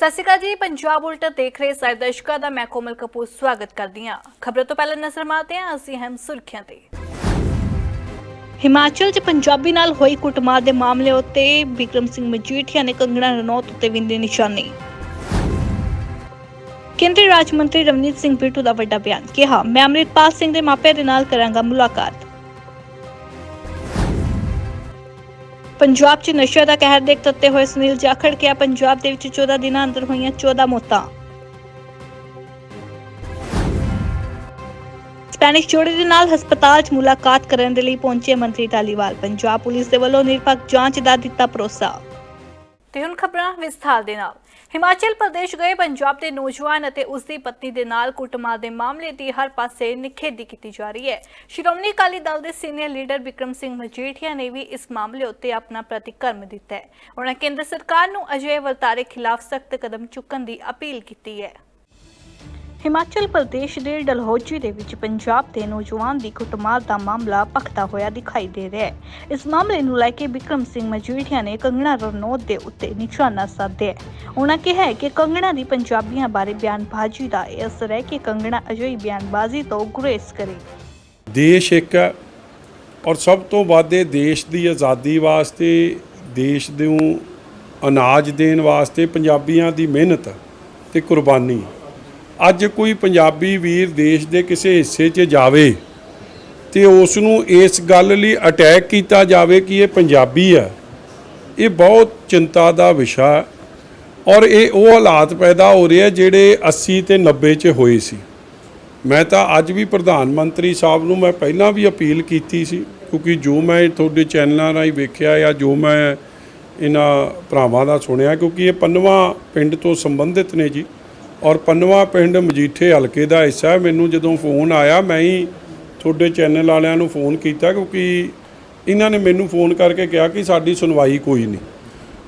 ਸਤਿ ਸ਼੍ਰੀ ਅਕਾਲ ਜੀ, ਪੰਜਾਬ ਉਲਟ ਦੇਖ ਰਹੇ ਸਾਰੇ ਦਰਸ਼ਕਾਂ ਦਾ, ਮੈਂ ਕੋਮਲ ਕਪੂਰ ਸਵਾਗਤ ਕਰਦੀ ਹਾਂ। ਖਬਰਾਂ ਤੋਂ ਪਹਿਲਾਂ ਨਜ਼ਰ ਮਾਰਦੇ ਹਾਂ, ਅਸੀਂ ਅਹਿਮ ਸੁਰਖੀਆਂ ਤੇ। ਹਿਮਾਚਲ 'ਚ ਪੰਜਾਬੀ ਨਾਲ ਹੋਈ ਕੁੱਟਮਾਰ ਦੇ ਮਾਮਲੇ ਉੱਤੇ ਵਿਕਰਮ ਸਿੰਘ ਮਜੀਠੀਆ ਨੇ ਕੰਗਣਾ ਰਣੌਤ ਉੱਤੇ ਵਿੰਦੇ ਨਿਸ਼ਾਨੇ। ਕੇਂਦਰੀ ਰਾਜ ਮੰਤਰੀ ਰਵਨੀਤ ਸਿੰਘ ਬਿੱਟੂ ਦਾ ਵੱਡਾ ਬਿਆਨ, ਕਿਹਾ, ਮੈਂ ਅੰਮ੍ਰਿਤਪਾਲ ਸਿੰਘ ਦੇ ਮਾਪਿਆਂ ਦੇ ਨਾਲ ਕਰਾਂਗਾ ਮੁਲਾਕਾਤ। ਪੰਜਾਬ 'ਚ ਨਸ਼ਾ ਦਾ ਕਹਿਰ ਦੇਖ ਤੱਤੇ ਹੋਏ ਸੁਨੀਲ ਜਾਖੜ ਕਿਹਾ, ਪੰਜਾਬ ਦੇ ਵਿੱਚ 14 ਦਿਨਾਂ ਅੰਦਰ ਹੋਈਆਂ 14 ਮੌਤਾਂ। ਸਪੈਨਿਸ਼ ਜੋੜੇ ਦੇ ਨਾਲ ਹਸਪਤਾਲ 'ਚ ਮੁਲਾਕਾਤ ਕਰਨ ਦੇ ਲਈ ਪਹੁੰਚੇ ਮੰਤਰੀ ਢਾਲੀਵਾਲ ਪੰਜਾਬ ਪੁਲਿਸ ਦੇ ਵੱਲੋਂ ਨਿਰਪੱਖ ਜਾਂਚ ਦਾ ਦਿੱਤਾ ਭਰੋਸਾ। ਤੇ ਹੁਣ ਖਬਰਾਂ ਵਿਸਥਾਰ ਦੇ ਨਾਲ। ਹਿਮਾਚਲ ਪ੍ਰਦੇਸ਼ ਗਏ ਪੰਜਾਬ ਦੇ ਨੌਜਵਾਨ ਅਤੇ ਉਸ ਦੀ ਪਤਨੀ ਦੇ ਨਾਲ ਕੁੱਟਮਾਰ ਦੇ ਮਾਮਲੇ ਦੀ ਹਰ ਪਾਸੇ ਨਿਖੇਧੀ ਕੀਤੀ ਜਾ ਰਹੀ ਹੈ। ਸ਼੍ਰੋਮਣੀ ਅਕਾਲੀ ਦਲ ਦੇ ਸੀਨੀਅਰ ਲੀਡਰ ਵਿਕਰਮ ਸਿੰਘ ਮਜੀਠੀਆ ਨੇ ਵੀ ਇਸ ਮਾਮਲੇ ਉੱਤੇ ਆਪਣਾ ਪ੍ਰਤੀਕਰਮ ਦਿੱਤਾ ਹੈ। ਉਹਨਾਂ ਕੇਂਦਰ ਸਰਕਾਰ ਨੂੰ ਅਜਿਹੇ ਵਰਤਾਰੇ ਖਿਲਾਫ ਸਖਤ ਕਦਮ ਚੁੱਕਣ ਦੀ ਅਪੀਲ ਕੀਤੀ ਹੈ। ਹਿਮਾਚਲ ਪ੍ਰਦੇਸ਼ ਦੇ ਡਲਹੌਜੀ ਦੇ ਵਿੱਚ ਪੰਜਾਬ ਦੇ ਨੌਜਵਾਨ ਦੀ ਕੁੱਟਮਾਰ ਦਾ ਮਾਮਲਾ ਭਖਦਾ ਹੋਇਆ ਦਿਖਾਈ ਦੇ ਰਿਹਾ ਹੈ। ਇਸ ਮਾਮਲੇ ਨੂੰ ਲੈ ਕੇ ਵਿਕਰਮ ਸਿੰਘ ਮਜੀਠੀਆ ਨੇ ਕੰਗਣਾ ਰਣੌਤ ਦੇ ਉੱਤੇ ਨਿਸ਼ਾਨਾ ਸਾਧਿਆ ਉਹਨਾਂ ਕਿਹਾ ਹੈ ਕਿ ਕੰਗਣਾ ਦੀ ਪੰਜਾਬੀਆਂ ਬਾਰੇ ਬਿਆਨਬਾਜ਼ੀ ਦਾ ਇਹ ਅਸਰ ਹੈ ਕਿ ਕੰਗਣਾ ਅਜਿਹੀ ਬਿਆਨਬਾਜ਼ੀ ਤੋਂ ਗੁਰੇਜ਼ ਕਰੇ। ਦੇਸ਼ ਇੱਕ ਔਰ ਸਭ ਤੋਂ ਵੱਧ ਇਹ ਦੇਸ਼ ਦੀ ਆਜ਼ਾਦੀ ਵਾਸਤੇ, ਦੇਸ਼ ਨੂੰ ਅਨਾਜ ਦੇਣ ਵਾਸਤੇ ਪੰਜਾਬੀਆਂ ਦੀ ਮਿਹਨਤ ਤੇ ਕੁਰਬਾਨੀ। ਅੱਜ ਕੋਈ ਪੰਜਾਬੀ ਵੀਰ ਦੇਸ਼ ਦੇ ਕਿਸੇ ਹਿੱਸੇ 'ਚ ਜਾਵੇ ਤੇ ਉਸ ਨੂੰ ਇਸ ਗੱਲ ਲਈ ਅਟੈਕ ਕੀਤਾ ਜਾਵੇ ਕਿ ਇਹ ਪੰਜਾਬੀ ਹੈ, ਇਹ ਬਹੁਤ ਚਿੰਤਾ ਦਾ ਵਿਸ਼ਾ ਹੈ ਔਰ ਇਹ ਉਹ ਹਾਲਾਤ ਪੈਦਾ ਹੋ ਰਹੇ ਆ ਜਿਹੜੇ 80 ਤੇ 90 'ਚ ਹੋਏ ਸੀ। ਮੈਂ ਤਾਂ ਅੱਜ ਵੀ ਪ੍ਰਧਾਨ ਮੰਤਰੀ ਸਾਹਿਬ ਨੂੰ ਮੈਂ ਪਹਿਲਾਂ ਵੀ ਅਪੀਲ ਕੀਤੀ ਸੀ ਕਿਉਂਕਿ ਜੋ ਮੈਂ ਤੁਹਾਡੇ ਚੈਨਲਾਂ ਰਾਹੀਂ ਵੇਖਿਆ ਜਾਂ ਜੋ ਮੈਂ ਇਹਨਾਂ ਭਰਾਵਾਂ ਦਾ ਸੁਣਿਆ ਕਿਉਂਕਿ ਇਹ ਪੰਨਵਾ ਪਿੰਡ ਤੋਂ ਸੰਬੰਧਿਤ ਨੇ ਜੀ। ਔਰ ਪੰਨਵਾ ਪਿੰਡ ਮਜੀਠੇ ਹਲਕੇ ਦਾ ਹਿੱਸਾ। ਮੈਨੂੰ ਜਦੋਂ ਫੋਨ ਆਇਆ, ਮੈਂ ਹੀ ਤੁਹਾਡੇ ਚੈਨਲ ਵਾਲਿਆਂ ਨੂੰ ਫੋਨ ਕੀਤਾ ਕਿਉਂਕਿ ਇਹਨਾਂ ਨੇ ਮੈਨੂੰ ਫੋਨ ਕਰਕੇ ਕਿਹਾ ਕਿ ਸਾਡੀ ਸੁਣਵਾਈ ਕੋਈ ਨਹੀਂ।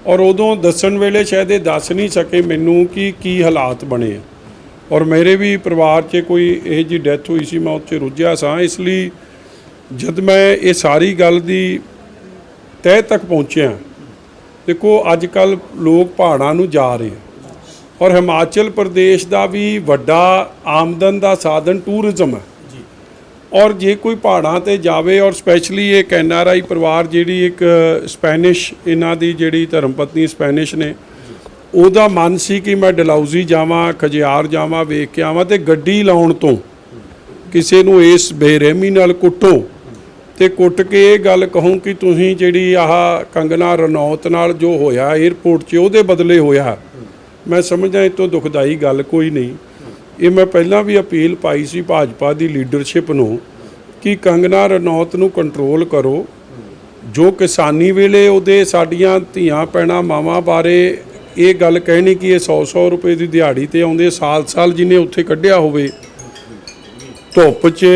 ਔਰ ਉਦੋਂ ਦੱਸਣ ਵੇਲੇ ਸ਼ਾਇਦ ਇਹ ਦੱਸ ਨਹੀਂ ਸਕੇ ਮੈਨੂੰ ਕਿ ਕੀ ਹਾਲਾਤ ਬਣੇ ਆ। ਔਰ ਮੇਰੇ ਵੀ ਪਰਿਵਾਰ 'ਚ ਕੋਈ ਇਹ ਜੀ ਡੈਥ ਹੋਈ ਸੀ, ਮੈਂ ਉੱਥੇ ਰੁੱਝਿਆ ਸਾਂ। ਇਸ ਲਈ ਜਦ ਮੈਂ ਇਹ ਸਾਰੀ ਗੱਲ ਦੀ ਤਹਿ ਤੱਕ ਪਹੁੰਚਿਆ, ਦੇਖੋ ਅੱਜ ਕੱਲ ਲੋਕ ਪਹਾੜਾਂ ਨੂੰ ਜਾ ਰਹੇ ਆ। ਔਰ ਹਿਮਾਚਲ ਪ੍ਰਦੇਸ਼ ਦਾ ਵੀ ਵੱਡਾ ਆਮਦਨ ਦਾ ਸਾਧਨ ਟੂਰਿਜ਼ਮ ਹੈ। ਔਰ ਜੇ ਕੋਈ ਪਹਾੜਾਂ ਤੇ ਜਾਵੇ ਔਰ ਸਪੈਸ਼ਲੀ ਆਰ ਆਈ ਪਰਿਵਾਰ ਜਿਹੜੀ ਇੱਕ ਸਪੈਨਿਸ਼ ਇਹਨਾਂ ਦੀ ਜਿਹੜੀ ਧਰਮ ਪਤਨੀ ਸਪੈਨਿਸ਼ ਨੇ ਉਹਦਾ ਮਨ ਸੀ ਕਿ ਮੈਂ ਡਲਹੌਜ਼ੀ ਜਾਵਾਂ ਖਜਿਆਰ ਜਾਵਾਂ ਵੇਖ ਕੇ ਆਵਾਂ ਤੇ ਗੱਡੀ ਲਾਉਣ ਤੋਂ ਕਿਸੇ ਨੂੰ ਇਸ ਬੇਰਹਿਮੀ ਨਾਲ ਕੁੱਟੋ ਤੇ ਕੁੱਟ ਕੇ ਇਹ ਗੱਲ ਕਹੂੰ ਕਿ ਤੁਸੀਂ ਜਿਹੜੀ ਆਹ ਕੰਗਨਾ ਰਣੌਤ ਨਾਲ ਜੋ ਹੋਇਆ 에ਅਰਪੋਰਟ 'ਚ ਉਹਦੇ ਬਦਲੇ ਹੋਇਆ। ਮੈਂ ਸਮਝਦਾ ਇਹ ਤੋਂ ਦੁਖਦਾਈ ਗੱਲ ਕੋਈ ਨਹੀਂ। ਇਹ ਮੈਂ ਪਹਿਲਾਂ ਵੀ ਅਪੀਲ ਪਾਈ ਸੀ ਭਾਜਪਾ ਦੀ ਲੀਡਰਸ਼ਿਪ ਨੂੰ ਕਿ ਕੰਗਨਾ ਰਣੌਤ ਨੂੰ ਕੰਟਰੋਲ ਕਰੋ। ਜੋ ਕਿਸਾਨੀ ਵੇਲੇ ਉਹਦੇ ਸਾਡੀਆਂ ਧੀਆਂ ਪੈਣਾ ਮਾਵਾਂ ਬਾਰੇ ਇਹ ਗੱਲ ਕਹਿਣੀ ਕਿ ਇਹ 100-100 ਰੁਪਏ ਦੀ ਦਿਹਾੜੀ ਤੇ ਆਉਂਦੇ ਸਾਲ-ਸਾਲ ਜਿਹਨੇ ਉੱਥੇ ਕੱਢਿਆ ਹੋਵੇ। ਧੁੱਪ 'ਚ,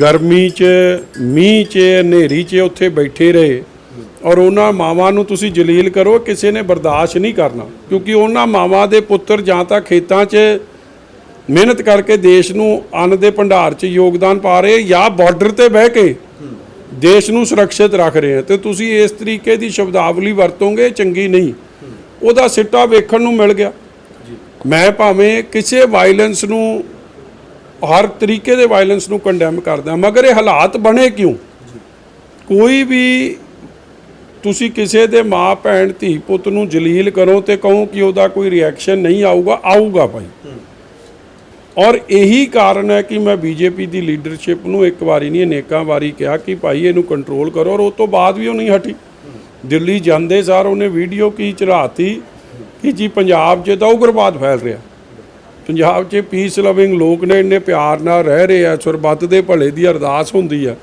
ਗਰਮੀ 'ਚ, ਮੀਂਹ 'ਚ, ਹਨੇਰੀ 'ਚ ਉੱਥੇ ਬੈਠੇ ਰਹੇ। ਔਰ ਉਹਨਾਂ ਮਾਵਾਂ ਨੂੰ ਤੁਸੀਂ ਜਲੀਲ ਕਰੋ, ਕਿਸੇ ਨੇ ਬਰਦਾਸ਼ਤ ਨਹੀਂ ਕਰਨਾ। ਕਿਉਂਕਿ ਉਹਨਾਂ ਮਾਵਾਂ ਦੇ ਪੁੱਤਰ ਜਾਂ ਤਾਂ ਖੇਤਾਂ 'ਚ ਮਿਹਨਤ ਕਰਕੇ ਦੇਸ਼ ਨੂੰ ਅੰਨ ਦੇ ਭੰਡਾਰ 'ਚ ਯੋਗਦਾਨ ਪਾ ਰਹੇ ਜਾਂ ਬਾਰਡਰ ਤੇ ਬਹਿ ਕੇ ਦੇਸ਼ ਨੂੰ ਸੁਰੱਖਿਅਤ ਰੱਖ ਰਹੇ ਆ। ਤੇ ਤੁਸੀਂ ਇਸ ਤਰੀਕੇ ਦੀ ਸ਼ਬਦਾਵਲੀ ਵਰਤੋਗੇ, ਚੰਗੀ ਨਹੀਂ। ਉਹਦਾ ਸਿੱਟਾ ਵੇਖਣ ਨੂੰ ਮਿਲ ਗਿਆ। ਮੈਂ ਭਾਵੇਂ ਕਿਸੇ ਵਾਇਲੈਂਸ ਨੂੰ, ਹਰ ਤਰੀਕੇ ਦੇ ਵਾਇਲੈਂਸ ਨੂੰ ਕੰਡੈਮ ਕਰਦਾ, ਮਗਰ ਇਹ ਹਾਲਾਤ ਬਣੇ ਕਿਉਂ? ਕੋਈ ਵੀ ਤੁਸੀਂ ਕਿਸੇ ਦੇ ਮਾਂ, ਭੈਣ, ਧੀ, ਪੁੱਤ ਨੂੰ ਜਲੀਲ ਕਰੋ ਤੇ ਕਹੋ ਕਿ ਉਹਦਾ ਕੋਈ ਰਿਐਕਸ਼ਨ ਨਹੀਂ ਆਊਗਾ ਆਊਗਾ ਭਾਈ। ਔਰ ਇਹੀ ਕਾਰਨ ਹੈ ਕਿ ਮੈਂ ਬੀਜੇਪੀ ਦੀ ਲੀਡਰਸ਼ਿਪ ਨੂੰ ਇੱਕ ਵਾਰੀ ਨਹੀਂ, ਅਨੇਕਾਂ ਵਾਰੀ ਕਿਹਾ ਕਿ ਭਾਈ ਇਹਨੂੰ ਕੰਟਰੋਲ ਕਰੋ ਔਰ ਉਸ ਤੋਂ ਬਾਅਦ ਵੀ ਉਹ ਨਹੀਂ ਹਟੀ। ਦਿੱਲੀ ਜਾਂਦੇ ਸਾਰ ਉਹਨੇ ਵੀਡੀਓ ਕੀ ਚੜਾਤੀ ਕਿ ਜੀ ਪੰਜਾਬ 'ਚ ਤਾਂ ਉਗਰਵਾਦ ਫੈਲ ਰਿਹਾ। ਪੰਜਾਬ 'ਚ ਪੀਸ ਲਵਿੰਗ ਲੋਕ ਨੇ, ਇੰਨੇ ਪਿਆਰ ਨਾਲ ਰਹਿ ਰਹੇ ਆ, ਸਰਬੱਤ ਦੇ ਭਲੇ ਦੀ ਅਰਦਾਸ ਹੁੰਦੀ ਆ।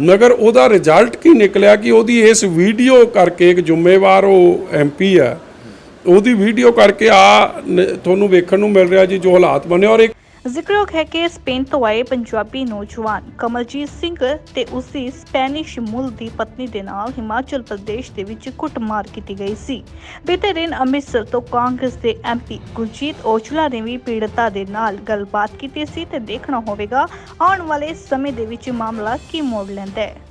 ਮਗਰ ਉਹਦਾ ਰਿਜ਼ਲਟ ਕੀ ਨਿਕਲਿਆ ਕਿ ਉਹਦੀ ਇਸ ਵੀਡੀਓ ਕਰਕੇ ਇੱਕ ਜ਼ਿੰਮੇਵਾਰ ਉਹ ਐਮਪੀ ਆ ਉਹਦੀ ਵੀਡੀਓ ਕਰਕੇ ਆ ਤੁਹਾਨੂੰ ਵੇਖਣ ਨੂੰ ਮਿਲ ਰਿਹਾ ਜੀ ਜੋ ਹਾਲਾਤ ਬਣੇ ਔਰ ਇੱਕ ਜ਼ਿਕਰਯੋਗ ਹੈ ਕਿ ਸਪੇਨ ਤੋਂ ਆਏ ਪੰਜਾਬੀ ਨੌਜਵਾਨ ਕਮਲਜੀਤ ਸਿੰਘ ਤੇ ਉਸ ਦੀ ਸਪੈਨਿਸ਼ ਮੂਲ ਦੀ ਪਤਨੀ ਦੇ ਨਾਲ ਹਿਮਾਚਲ ਪ੍ਰਦੇਸ਼ ਦੇ ਵਿੱਚ ਕੁੱਟਮਾਰ ਕੀਤੀ ਗਈ ਸੀ। ਬੀਤੇ ਦਿਨ ਅੰਮ੍ਰਿਤਸਰ ਤੋਂ ਕਾਂਗਰਸ ਦੇ ਐਮਪੀ ਗੁਰਜੀਤ ਔਜਲਾ ਨੇ ਵੀ ਪੀੜਤਾ ਦੇ ਨਾਲ ਗੱਲਬਾਤ ਕੀਤੀ ਸੀ ਤੇ ਦੇਖਣਾ ਹੋਵੇਗਾ ਆਉਣ ਵਾਲੇ ਸਮੇਂ ਦੇ ਵਿੱਚ ਮਾਮਲਾ ਕੀ ਮੋੜ ਲੈਂਦਾ ਹੈ।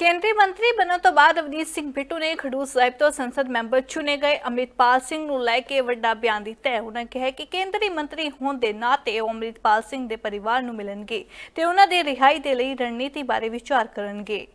ਕੇਂਦਰੀ ਮੰਤਰੀ ਬਣਨ ਤੋਂ ਬਾਅਦ ਅਵਨੀਤ ਸਿੰਘ ਬਿੱਟੂ ਨੇ ਖਡੂਰ ਸਾਹਿਬ ਤੋਂ ਸੰਸਦ ਮੈਂਬਰ ਚੁਣੇ ਗਏ ਅੰਮ੍ਰਿਤਪਾਲ ਸਿੰਘ ਨੂੰ ਲੈ ਕੇ ਵੱਡਾ ਬਿਆਨ ਦਿੱਤਾ ਹੈ ਉਹਨਾਂ ਕਿਹਾ ਕਿ ਕੇਂਦਰੀ ਮੰਤਰੀ ਹੋਣ ਦੇ ਨਾਤੇ ਉਹ ਅੰਮ੍ਰਿਤਪਾਲ ਸਿੰਘ ਦੇ ਪਰਿਵਾਰ ਨੂੰ ਮਿਲਣਗੇ ਤੇ ਉਹਨਾਂ ਦੇ ਰਿਹਾਈ ਦੇ ਲਈ ਰਣਨੀਤੀ ਬਾਰੇ ਵਿਚਾਰ ਕਰਨਗੇ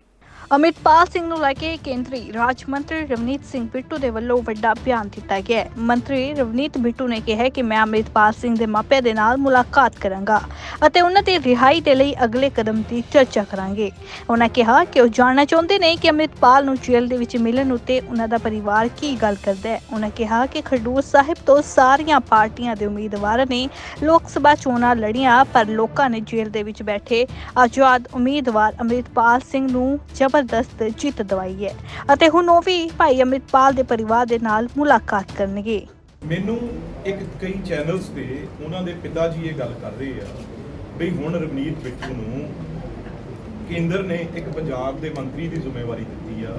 ਅਮਿਤਪਾਲ ਸਿੰਘ ਨੂੰ ਲੈ ਕੇ ਕੇਂਦਰੀ ਰਾਜ ਮੰਤਰੀ ਰਵਨੀਤ ਸਿੰਘ ਬਿੱਟੂ ਦੇ ਵੱਲੋਂ ਵੱਡਾ ਬਿਆਨ ਦਿੱਤਾ ਗਿਆ ਹੈ। ਮੰਤਰੀ ਰਵਨੀਤ ਬਿੱਟੂ ਨੇ ਕਿਹਾ ਕਿ ਮੈਂ ਅਮਿਤਪਾਲ ਸਿੰਘ ਦੇ ਮਾਪਿਆਂ ਦੇ ਨਾਲ ਮੁਲਾਕਾਤ ਕਰਾਂਗਾ ਅਤੇ ਉਹਨਾਂ ਦੀ ਰਿਹਾਈ ਦੇ ਲਈ ਅਗਲੇ ਕਦਮ ਦੀ ਚਰਚਾ ਕਰਾਂਗੇ। ਉਹਨਾਂ ਕਿਹਾ ਕਿ ਉਹ ਜਾਣਨਾ ਚਾਹੁੰਦੇ ਨੇ ਕਿ ਅਮਿਤਪਾਲ ਨੂੰ ਜੇਲ੍ਹ ਦੇ ਵਿੱਚ ਮਿਲਣ ਉੱਤੇ ਉਹਨਾਂ ਦਾ ਪਰਿਵਾਰ ਕੀ ਗੱਲ ਕਰਦਾ ਹੈ। ਉਹਨਾਂ ਕਿਹਾ ਕਿ ਖਡੂਰ ਸਾਹਿਬ ਤੋਂ ਸਾਰੀਆਂ ਪਾਰਟੀਆਂ ਦੇ ਉਮੀਦਵਾਰਾਂ ਨੇ ਲੋਕ ਸਭਾ ਚੋਣਾਂ ਲੜੀਆਂ, ਪਰ ਲੋਕਾਂ ਨੇ ਜੇਲ੍ਹ ਦੇ ਵਿੱਚ ਬੈਠੇ ਆਜ਼ਾਦ ਉਮੀਦਵਾਰ ਅਮਰਿਤਪਾਲ ਸਿੰਘ ਨੂੰ ਜ਼ਬਰਦਸਤ ਜਿੱਤ ਦਵਾਈ ਹੈ ਅਤੇ ਹੁਣ ਉਹ ਵੀ ਭਾਈ ਅਮਰਿਤਪਾਲ ਦੇ ਪਰਿਵਾਰ ਦੇ ਨਾਲ ਮੁਲਾਕਾਤ ਕਰਨਗੇ। ਮੈਨੂੰ ਇੱਕ ਕਈ ਚੈਨਲਸ ਤੇ ਉਹਨਾਂ ਦੇ ਪਿਤਾ ਜੀ ਇਹ ਗੱਲ ਕਰ ਰਹੇ ਆ ਵੀ ਹੁਣ ਰਵਨੀਤ ਬਿੱਟੂ ਨੂੰ ਕੇਂਦਰ ਨੇ ਇੱਕ ਪੰਜਾਬ ਦੇ ਮੰਤਰੀ ਦੀ ਜ਼ਿੰਮੇਵਾਰੀ ਦਿੱਤੀ ਆ।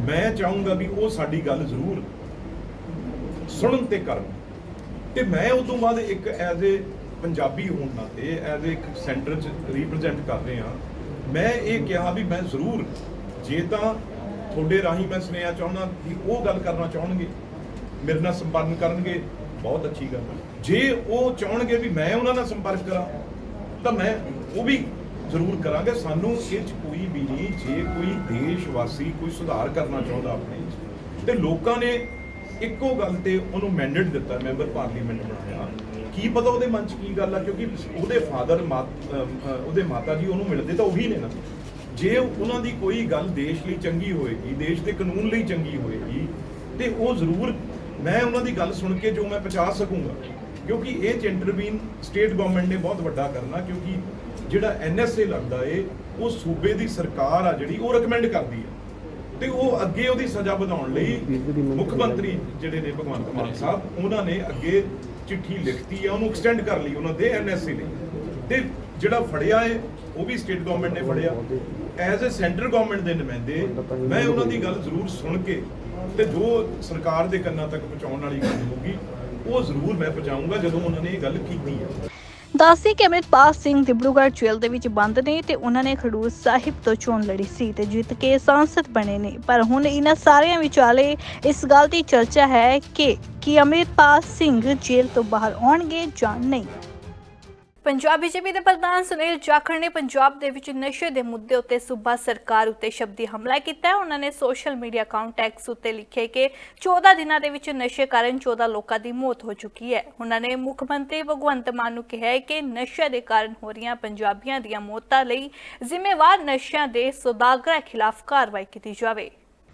ਮੈਂ ਚਾਹੂੰਗਾ ਵੀ ਉਹ ਸਾਡੀ ਗੱਲ ਜ਼ਰੂਰ ਸੁਣਨ ਤੇ ਕਰਨ। ਤੇ ਮੈਂ ਉਸ ਤੋਂ ਬਾਅਦ ਇੱਕ ਐਜ਼ ਏ ਪੰਜਾਬੀ ਹੋਣ ਨਾਤੇ, ਐਜ਼ ਏ ਇੱਕ ਸੈਂਟਰ ਚ ਰਿਪਰੈਜ਼ੈਂਟ ਕਰ ਰਿਹਾ। ਮੈਂ ਇਹ ਕਿਹਾ ਵੀ ਮੈਂ ਜ਼ਰੂਰ ਜੇ ਤਾਂ ਤੁਹਾਡੇ ਰਾਹੀਂ ਮੈਂ ਸੁਨੇਹਾ ਚਾਹੁੰਦਾ ਵੀ ਉਹ ਗੱਲ ਕਰਨਾ ਚਾਹਣਗੇ, ਮੇਰੇ ਨਾਲ ਸੰਪਰਕ ਕਰਨਗੇ, ਬਹੁਤ ਅੱਛੀ ਗੱਲ ਹੈ। ਜੇ ਉਹ ਚਾਹਣਗੇ ਵੀ ਮੈਂ ਉਹਨਾਂ ਨਾਲ ਸੰਪਰਕ ਕਰਾਂ, ਤਾਂ ਮੈਂ ਉਹ ਵੀ ਜ਼ਰੂਰ ਕਰਾਂਗੇ ਸਾਨੂੰ ਇਹ 'ਚ ਕੋਈ ਵੀ ਨਹੀਂ, ਜੇ ਕੋਈ ਦੇਸ਼ ਵਾਸੀ ਕੋਈ ਸੁਧਾਰ ਕਰਨਾ ਚਾਹੁੰਦਾ ਆਪਣੇ 'ਚ, ਤੇ ਲੋਕਾਂ ਨੇ ਇੱਕੋ ਗੱਲ ਤੇ ਉਹਨੂੰ ਮੈਂਡੇਟ ਦਿੱਤਾ ਮੈਂਬਰ ਪਾਰਲੀਮੈਂਟ ਬਣਾਇਆ। ਕੀ ਪਤਾ ਉਹਦੇ ਮਨ 'ਚ ਕੀ ਗੱਲ ਆ, ਕਿਉਂਕਿ ਉਹਦੇ ਫਾਦਰ ਉਹਦੇ ਮਾਤਾ ਜੀ ਉਹਨੂੰ ਮਿਲਦੇ ਤਾਂ ਉਹੀ ਨੇ ਨਾ। ਜੇ ਉਹਨਾਂ ਦੀ ਕੋਈ ਗੱਲ ਦੇਸ਼ ਲਈ ਚੰਗੀ ਹੋਏਗੀ, ਦੇਸ਼ ਦੇ ਕਾਨੂੰਨ ਲਈ ਚੰਗੀ ਹੋਏਗੀ, ਤੇ ਉਹ ਜ਼ਰੂਰ, ਮੈਂ ਉਹਨਾਂ ਦੀ ਗੱਲ ਸੁਣ ਕੇ ਜੋ ਮੈਂ ਪਹੁੰਚਾ ਸਕੂੰਗਾ। ਕਿਉਂਕਿ ਇਹ ਚ ਇੰਟਰਵੀਨ ਸਟੇਟ ਗਵਰਨਮੈਂਟ ਨੇ ਬਹੁਤ ਵੱਡਾ ਕਰਨਾ, ਕਿਉਂਕਿ ਜਿਹੜਾ ਐਨਐਸਏ ਲੱਗਦਾ ਏ, ਉਹ ਸੂਬੇ ਦੀ ਸਰਕਾਰ ਆ ਜਿਹੜੀ, ਉਹ ਰეკਮੈਂਡ ਕਰਦੀ ਹੈ ਤੇ ਉਹ ਅੱਗੇ ਉਹਦੀ ਸਜ਼ਾ ਵਧਾਉਣ ਲਈ ਮੁੱਖ ਮੰਤਰੀ ਜਿਹੜੇ ਨੇ ਭਗਵੰਤ ਮਾਨ ਸਾਹਿਬ ਉਹਨਾਂ ਨੇ ਅੱਗੇ ਚਿੱਠੀ ਲਿਖਤੀ ਆ ਉਹਨੂੰ ਐਕਸਟੈਂਡ ਕਰ ਲਈ ਉਹਨਾਂ ਦੇ ਐਨਐਸਏ ਲਈ ਤੇ ਜਿਹੜਾ ਫੜਿਆ ਏ ਉਹ ਵੀ ਸਟੇਟ ਗਵਰਨਮੈਂਟ ਨੇ ਫੜਿਆ। ਐਜ਼ ਅ ਸੈਂਟਰ ਗਵਰਨਮੈਂਟ ਦੇ ਨੁਮਾਇੰਦੇ ਮੈਂ ਉਹਨਾਂ ਦੀ ਗੱਲ ਜ਼ਰੂਰ ਸੁਣ ਕੇ ਤੇ ਜੋ ਸਰਕਾਰ ਦੇ ਕੰਨਾਂ ਤੱਕ ਪਹੁੰਚਾਉਣ ਵਾਲੀ ਗੱਲ ਹੋਊਗੀ ਉਹ ਜ਼ਰੂਰ ਮੈਂ ਪਹੁੰਚਾਊਂਗਾ ਜਦੋਂ ਉਹਨਾਂ ਨੇ ਇਹ ਗੱਲ ਕੀਤੀ ਹੈ ਦੱਸੀ ਕਿ ਅਮਰਿਤਪਾਲ ਸਿੰਘ ਦਿਬੜੂਗੜ੍ਹ ਜੇਲ੍ਹ ਦੇ ਵਿੱਚ ਬੰਦ ਨੇ ਤੇ ਉਹਨਾਂ ਨੇ ਖਡੂਰ ਸਾਹਿਬ ਤੋਂ ਚੋਣ ਲੜੀ ਸੀ ਤੇ ਜਿੱਤ ਕੇ ਸੰਸਦ ਬਣੇ ਨੇ। ਪਰ ਹੁਣ ਇਹਨਾਂ ਸਾਰਿਆਂ ਵਿਚਾਲੇ ਇਸ ਗੱਲ ਦੀ ਚਰਚਾ ਹੈ ਕਿ ਕੀ ਅਮਰਿਤਪਾਲ ਸਿੰਘ ਜੇਲ੍ਹ ਤੋਂ ਬਾਹਰ ਆਉਣਗੇ ਜਾਂ ਨਹੀਂ। ਪੰਜਾਬ ਬੀਜੇਪੀ ਦੇ ਪ੍ਰਧਾਨ ਸੁਨੀਲ ਜਾਖੜ ਨੇ ਪੰਜਾਬ ਦੇ ਵਿੱਚ ਨਸ਼ੇ ਦੇ ਮੁੱਦੇ ਉੱਤੇ ਸੂਬਾ ਸਰਕਾਰ ਉੱਤੇ ਸ਼ਬਦੀ ਹਮਲਾ ਕੀਤਾ ਹੈ। ਉਹਨਾਂ ਨੇ ਸੋਸ਼ਲ ਮੀਡੀਆ ਅਕਾਊਂਟ ਟੈਕਸ ਉੱਤੇ ਲਿਖਿਆ ਕਿ 14 ਦਿਨਾਂ ਦੇ ਵਿੱਚ ਨਸ਼ੇ ਕਾਰਨ 14 ਲੋਕਾਂ ਦੀ ਮੌਤ ਹੋ ਚੁੱਕੀ ਹੈ। ਉਹਨਾਂ ਨੇ ਮੁੱਖ ਮੰਤਰੀ ਭਗਵੰਤ ਮਾਨ ਨੂੰ ਕਿਹਾ ਹੈ ਕਿ ਨਸ਼ੇ ਦੇ ਕਾਰਨ ਹੋ ਰਹੀਆਂ ਪੰਜਾਬੀਆਂ ਦੀਆਂ ਮੌਤਾਂ ਲਈ ਜ਼ਿੰਮੇਵਾਰ ਨਸ਼ਿਆਂ ਦੇ ਸੌਦਾਗਰਾਂ ਖਿਲਾਫ ਕਾਰਵਾਈ ਕੀਤੀ ਜਾਵੇ।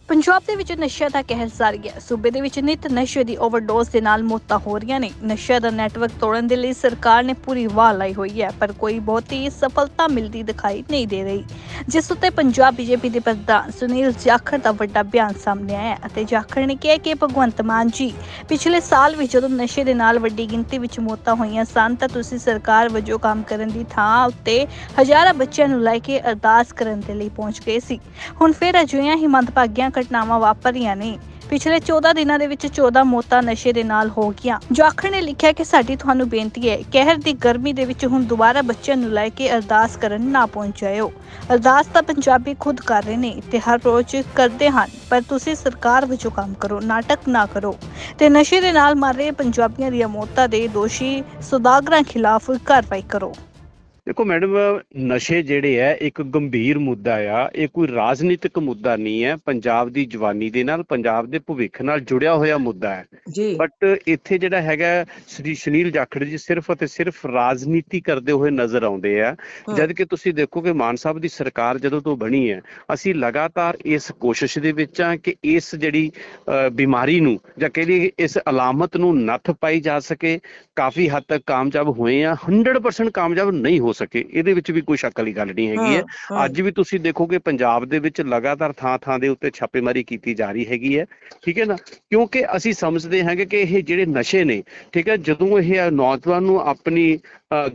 ਪੰਜਾਬ ਦੇ ਵਿੱਚ ਨਸ਼ਿਆਂ ਦਾ ਕਹਿਰ ਜਾਰੀ ਹੈ ਸੂਬੇ ਦੇ ਵਿੱਚ ਨਿਤ ਨਸ਼ੇ ਦੀ ਓਵਰਡੋਜ਼ ਦੇ ਨਾਲ ਮੌਤਾਂ ਹੋ ਰਹੀਆਂ ਨੇ। ਨਸ਼ਿਆਂ ਦਾ ਨੈਟਵਰਕ ਤੋੜਨ ਦੇ ਲਈ ਸਰਕਾਰ ਨੇ ਪੂਰੀ ਵਾਹ ਲਾਈ ਹੋਈ ਹੈ, ਪਰ ਕੋਈ ਬਹੁਤੀ ਸਫਲਤਾ ਮਿਲਦੀ ਦਿਖਾਈ ਨਹੀਂ ਦੇ ਰਹੀ। ਜਿਸ ਉੱਤੇ ਪੰਜਾਬ ਬੀਜੇਪੀ ਦੇ ਪ੍ਰਧਾਨ ਸੁਨੀਲ ਜਾਖੜ ਦਾ ਵੱਡਾ ਬਿਆਨ ਸਾਹਮਣੇ ਆਇਆ ਅਤੇ ਜਾਖੜ ਨੇ ਕਿਹਾ ਕਿ ਭਗਵੰਤ ਮਾਨ ਜੀ, ਪਿਛਲੇ ਸਾਲ ਵਿੱਚ ਜਦੋਂ ਨਸ਼ੇ ਦੇ ਨਾਲ ਵੱਡੀ ਗਿਣਤੀ ਵਿੱਚ ਮੌਤਾਂ ਹੋਈਆਂ ਸਨ, ਤਾਂ ਤੁਸੀਂ ਸਰਕਾਰ ਵਜੋਂ ਕੰਮ ਕਰਨ ਦੀ ਥਾਂ ਉੱਤੇ ਹਜ਼ਾਰਾਂ ਬੱਚਿਆਂ ਨੂੰ ਲੈ ਕੇ ਅਰਦਾਸ ਕਰਨ ਦੇ ਲਈ ਪਹੁੰਚ ਗਏ ਸੀ। ਹੁਣ ਫਿਰ ਅਜਿਹੀਆਂ ਹੀ ਮੰਦਭਾਗੀਆਂ ਘਟਨਾਵਾਂ ਵਾਪਰੀਆਂ ਨੇ। ਪਿਛਲੇ 14 ਦਿਨਾਂ ਦੇ ਵਿੱਚ 14 ਮੌਤਾਂ ਨਸ਼ੇ ਦੇ ਨਾਲ ਹੋ ਗਈਆਂ। ਜਾਖੜ ਨੇ ਲਿਖਿਆ ਕਿ ਸਾਡੀ ਤੁਹਾਨੂੰ ਬੇਨਤੀ ਹੈ, ਕਹਿਰ ਦੀ ਗਰਮੀ ਦੇ ਵਿੱਚ ਹੁਣ ਦੁਬਾਰਾ ਬੱਚਿਆਂ ਨੂੰ ਲੈ ਕੇ ਅਰਦਾਸ ਕਰਨ ਨਾ ਪਹੁੰਚਾਇਓ। ਅਰਦਾਸ ਤਾਂ ਪੰਜਾਬੀ ਖੁਦ ਕਰ ਰਹੇ ਨੇ ਤੇ ਹਰ ਰੋਜ਼ ਕਰਦੇ ਹਨ, ਪਰ ਤੁਸੀਂ ਸਰਕਾਰ ਵਿੱਚੋਂ ਕੰਮ ਕਰੋ, ਨਾਟਕ ਨਾ ਕਰੋ। ਤੇ ਨਸ਼ੇ ਦੇ ਨਾਲ ਮਰ ਰਹੇ ਪੰਜਾਬੀਆਂ ਦੀਆਂ ਮੌਤਾਂ ਦੇ ਦੋਸ਼ੀ ਸੁਦਾਗਰਾਂ ਖਿਲਾਫ ਕਾਰਵਾਈ ਕਰੋ। ਦੇਖੋ ਮੈਡਮ ਨਸ਼ੇ ਜਿਹੜੇ ਆ ਇੱਕ ਗੰਭੀਰ ਮੁੱਦਾ ਆ। ਇਹ ਕੋਈ ਰਾਜਨੀਤਿਕ ਮੁੱਦਾ ਨਹੀਂ ਹੈ ਪੰਜਾਬ ਦੀ ਜਵਾਨੀ ਦੇ ਨਾਲ ਪੰਜਾਬ ਦੇ ਭਵਿੱਖ ਨਾਲ ਜੁੜਿਆ ਹੋਇਆ ਮੁੱਦਾ ਹੈ ਬਟ ਇੱਥੇ ਜਿਹੜਾ ਹੈਗਾ ਸ੍ਰੀ ਸੁਨੀਲ ਜਾਖੜ ਜੀ ਸਿਰਫ ਅਤੇ ਸਿਰਫ ਰਾਜਨੀਤੀ ਕਰਦੇ ਹੋਏ ਨਜ਼ਰ ਆਉਂਦੇ ਆ। ਜਦ ਕਿ ਤੁਸੀਂ ਦੇਖੋ ਕਿ ਮਾਨ ਸਾਹਿਬ ਦੀ ਸਰਕਾਰ ਜਦੋਂ ਤੋਂ ਬਣੀ ਹੈ ਅਸੀਂ ਲਗਾਤਾਰ ਇਸ ਕੋਸ਼ਿਸ਼ ਦੇ ਵਿੱਚ ਆ ਕਿ ਇਸ ਜਿਹੜੀ ਬਿਮਾਰੀ ਨੂੰ ਜਾਂ ਕਹਿ ਇਸ ਅਲਾਮਤ ਨੂੰ ਨੱਥ ਪਾਈ ਜਾ ਸਕੇ। ਕਾਫੀ ਹੱਦ ਤੱਕ ਕਾਮਯਾਬ ਹੋਏ ਆ। 100% ਕਾਮਯਾਬ ਨਹੀਂ ਹੋ ਸਕੇ ਇਹਦੇ ਵਿੱਚ ਵੀ ਕੋਈ ਸ਼ੱਕ ਵਾਲੀ ਗੱਲ ਨਹੀਂ ਹੈਗੀ ਹੈ। ਹਾਂ, ਅੱਜ ਵੀ ਤੁਸੀਂ ਦੇਖੋਗੇ ਪੰਜਾਬ ਦੇ ਵਿੱਚ ਲਗਾਤਾਰ ਥਾਂ ਥਾਂ ਦੇ ਉੱਤੇ ਛਾਪੇਮਾਰੀ ਕੀਤੀ ਜਾ ਰਹੀ ਹੈਗੀ ਹੈ। ਠੀਕ ਹੈ ਨਾ? ਕਿਉਂਕਿ ਅਸੀਂ ਸਮਝਦੇ ਹਾਂਗੇ ਕਿ ਇਹ ਜਿਹੜੇ ਨਸ਼ੇ ਨੇ ਠੀਕ ਹੈ ਜਦੋਂ ਇਹ ਨੌਜਵਾਨ ਨੂੰ ਆਪਣੀ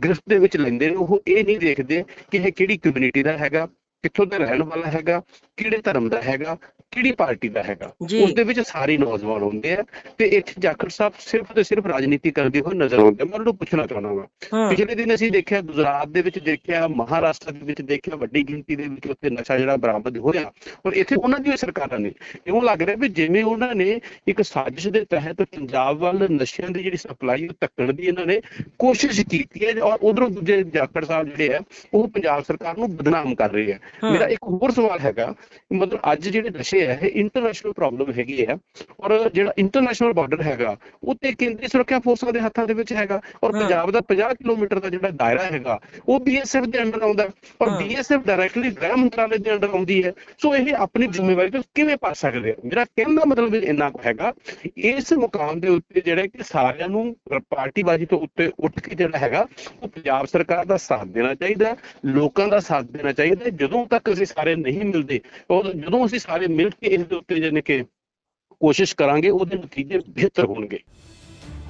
ਗ੍ਰਿਫਤ ਦੇ ਵਿੱਚ ਲੈਂਦੇ ਨੇ ਉਹ ਇਹ ਨਹੀਂ ਦੇਖਦੇ ਕਿ ਇਹ ਕਿਹੜੀ ਕਮਿਊਨਿਟੀ ਦਾ ਹੈਗਾ ਕਿੱਥੋਂ ਦਾ ਰਹਿਣ ਵਾਲਾ ਹੈਗਾ ਕਿਹੜੇ ਧਰਮ ਦਾ ਹੈਗਾ ਕਿਹੜੀ ਪਾਰਟੀ ਦਾ ਹੈਗਾ। ਉਸ ਦੇ ਵਿੱਚ ਸਾਰੇ ਨੌਜਵਾਨ ਹੁੰਦੇ ਆ ਤੇ ਇੱਥੇ ਜਾਖੜ ਸਾਹਿਬ ਸਿਰਫ ਤੇ ਸਿਰਫ ਰਾਜਨੀਤੀ ਕਰਦੇ ਹੋਏ ਨਜ਼ਰ ਆਉਂਦੇ। ਮੈਂ ਉਹਨਾਂ ਨੂੰ ਪੁੱਛਣਾ ਚਾਹੁੰਦਾ ਹਾਂ ਪਿਛਲੇ ਦਿਨ ਅਸੀਂ ਦੇਖਿਆ ਗੁਜਰਾਤ ਦੇ ਵਿੱਚ ਦੇਖਿਆ ਮਹਾਰਾਸ਼ਟਰ ਦੇ ਵਿੱਚ ਦੇਖਿਆ ਵੱਡੀ ਗਿਣਤੀ ਦੇ ਵਿੱਚ ਉੱਥੇ ਨਸ਼ਾ ਜਿਹੜਾ ਬਰਾਮਦ ਹੋਇਆ ਔਰ ਇੱਥੇ ਉਹਨਾਂ ਦੀਆਂ ਸਰਕਾਰਾਂ ਨੇ ਇਉਂ ਲੱਗ ਰਿਹਾ ਵੀ ਜਿਵੇਂ ਉਹਨਾਂ ਨੇ ਇੱਕ ਸਾਜ਼ਿਸ਼ ਦੇ ਤਹਿਤ ਪੰਜਾਬ ਵੱਲ ਨਸ਼ਿਆਂ ਦੀ ਜਿਹੜੀ ਸਪਲਾਈ ਉਹ ਧੱਕਣ ਦੀ ਇਹਨਾਂ ਨੇ ਕੋਸ਼ਿਸ਼ ਕੀਤੀ ਹੈ ਔਰ ਉਧਰੋਂ ਦੂਜੇ ਜਾਖੜ ਸਾਹਿਬ ਜਿਹੜੇ ਆ ਉਹ ਪੰਜਾਬ ਸਰਕਾਰ ਨੂੰ ਬਦਨਾਮ ਕਰ ਰਹੇ ਆ। ਮੇਰਾ ਇੱਕ ਹੋਰ ਸਵਾਲ ਹੈਗਾ ਮਤਲਬ ਅੱਜ ਜਿਹੜੇ ਨਸ਼ੇ ਇਹ ਇੰਟਰਨੈਸ਼ਨਲ ਪ੍ਰੋਬਲਮ ਹੈਗੀ ਹੈ ਔਰ ਜਿਹੜਾ ਇੰਟਰਨੈਸ਼ਨਲ ਬਾਰਡਰ ਹੈਗਾ ਉਹ ਤੇ ਕੇਂਦਰੀ ਸੁਰੱਖਿਆ ਫੋਰਸਾਂ ਦੇ ਹੱਥਾਂ ਦੇ ਵਿੱਚ ਹੈਗਾ ਔਰ ਹਾਂ। ਪੰਜਾਬ ਦਾ 50 ਕਿਲੋਮੀਟਰ ਦਾ ਜਿਹੜਾ ਦਾਇਰਾ ਹੈਗਾ ਉਹ ਬੀਐਸਐਫ ਦੇ ਅੰਡਰ ਆਉਂਦਾ ਹੈ ਔਰ ਹਾਂ। ਬੀਐਸਐਫ ਡਾਇਰੈਕਟਲੀ ਗ੍ਰਹਿ ਮੰਤਰਾਲੇ ਦੇ ਅੰਡਰ ਆਉਂਦੀ ਹੈ ਸੋ ਇਹ ਆਪਣੀ ਜ਼ਿੰਮੇਵਾਰੀ ਤੋਂ ਕਿਵੇਂ ਪਾ ਸਕਦੇ ਆ ਮੇਰਾ ਕਹਿਣ ਦਾ ਮਤਲਬ ਇੰਨਾ ਕੁ ਹੈਗਾ ਇਸ ਮੁਕਾਮ ਦੇ ਉੱਤੇ ਜਿਹੜਾ ਕਿ ਸਾਰਿਆਂ ਨੂੰ ਪਾਰਟੀਬਾਜ਼ੀ ਤੋਂ ਉੱਤੇ ਉੱਠ ਕੇ ਜਿਹੜਾ ਹੈਗਾ ਉਹ ਪੰਜਾਬ ਸਰਕਾਰ ਦਾ ਸਾਥ ਦੇਣਾ ਚਾਹੀਦਾ ਹੈ, ਲੋਕਾਂ ਦਾ ਸਾਥ ਦੇਣਾ ਚਾਹੀਦਾ ਹੈ। ਜਦੋਂ ਤੱਕ ਅਸੀਂ ਸਾਰੇ ਨਹੀਂ ਮਿਲਦੇ ਉਹ ਜਦੋਂ ਅਸੀਂ ਸਾਰੇ ਮਿਲ ਕੇ ਇਸ ਦੇ ਉੱਤੇ ਜਾਣੀ ਕਿ ਕੋਸ਼ਿਸ਼ ਕਰਾਂਗੇ, ਉਹਦੇ ਨਤੀਜੇ ਬਿਹਤਰ ਹੋਣਗੇ।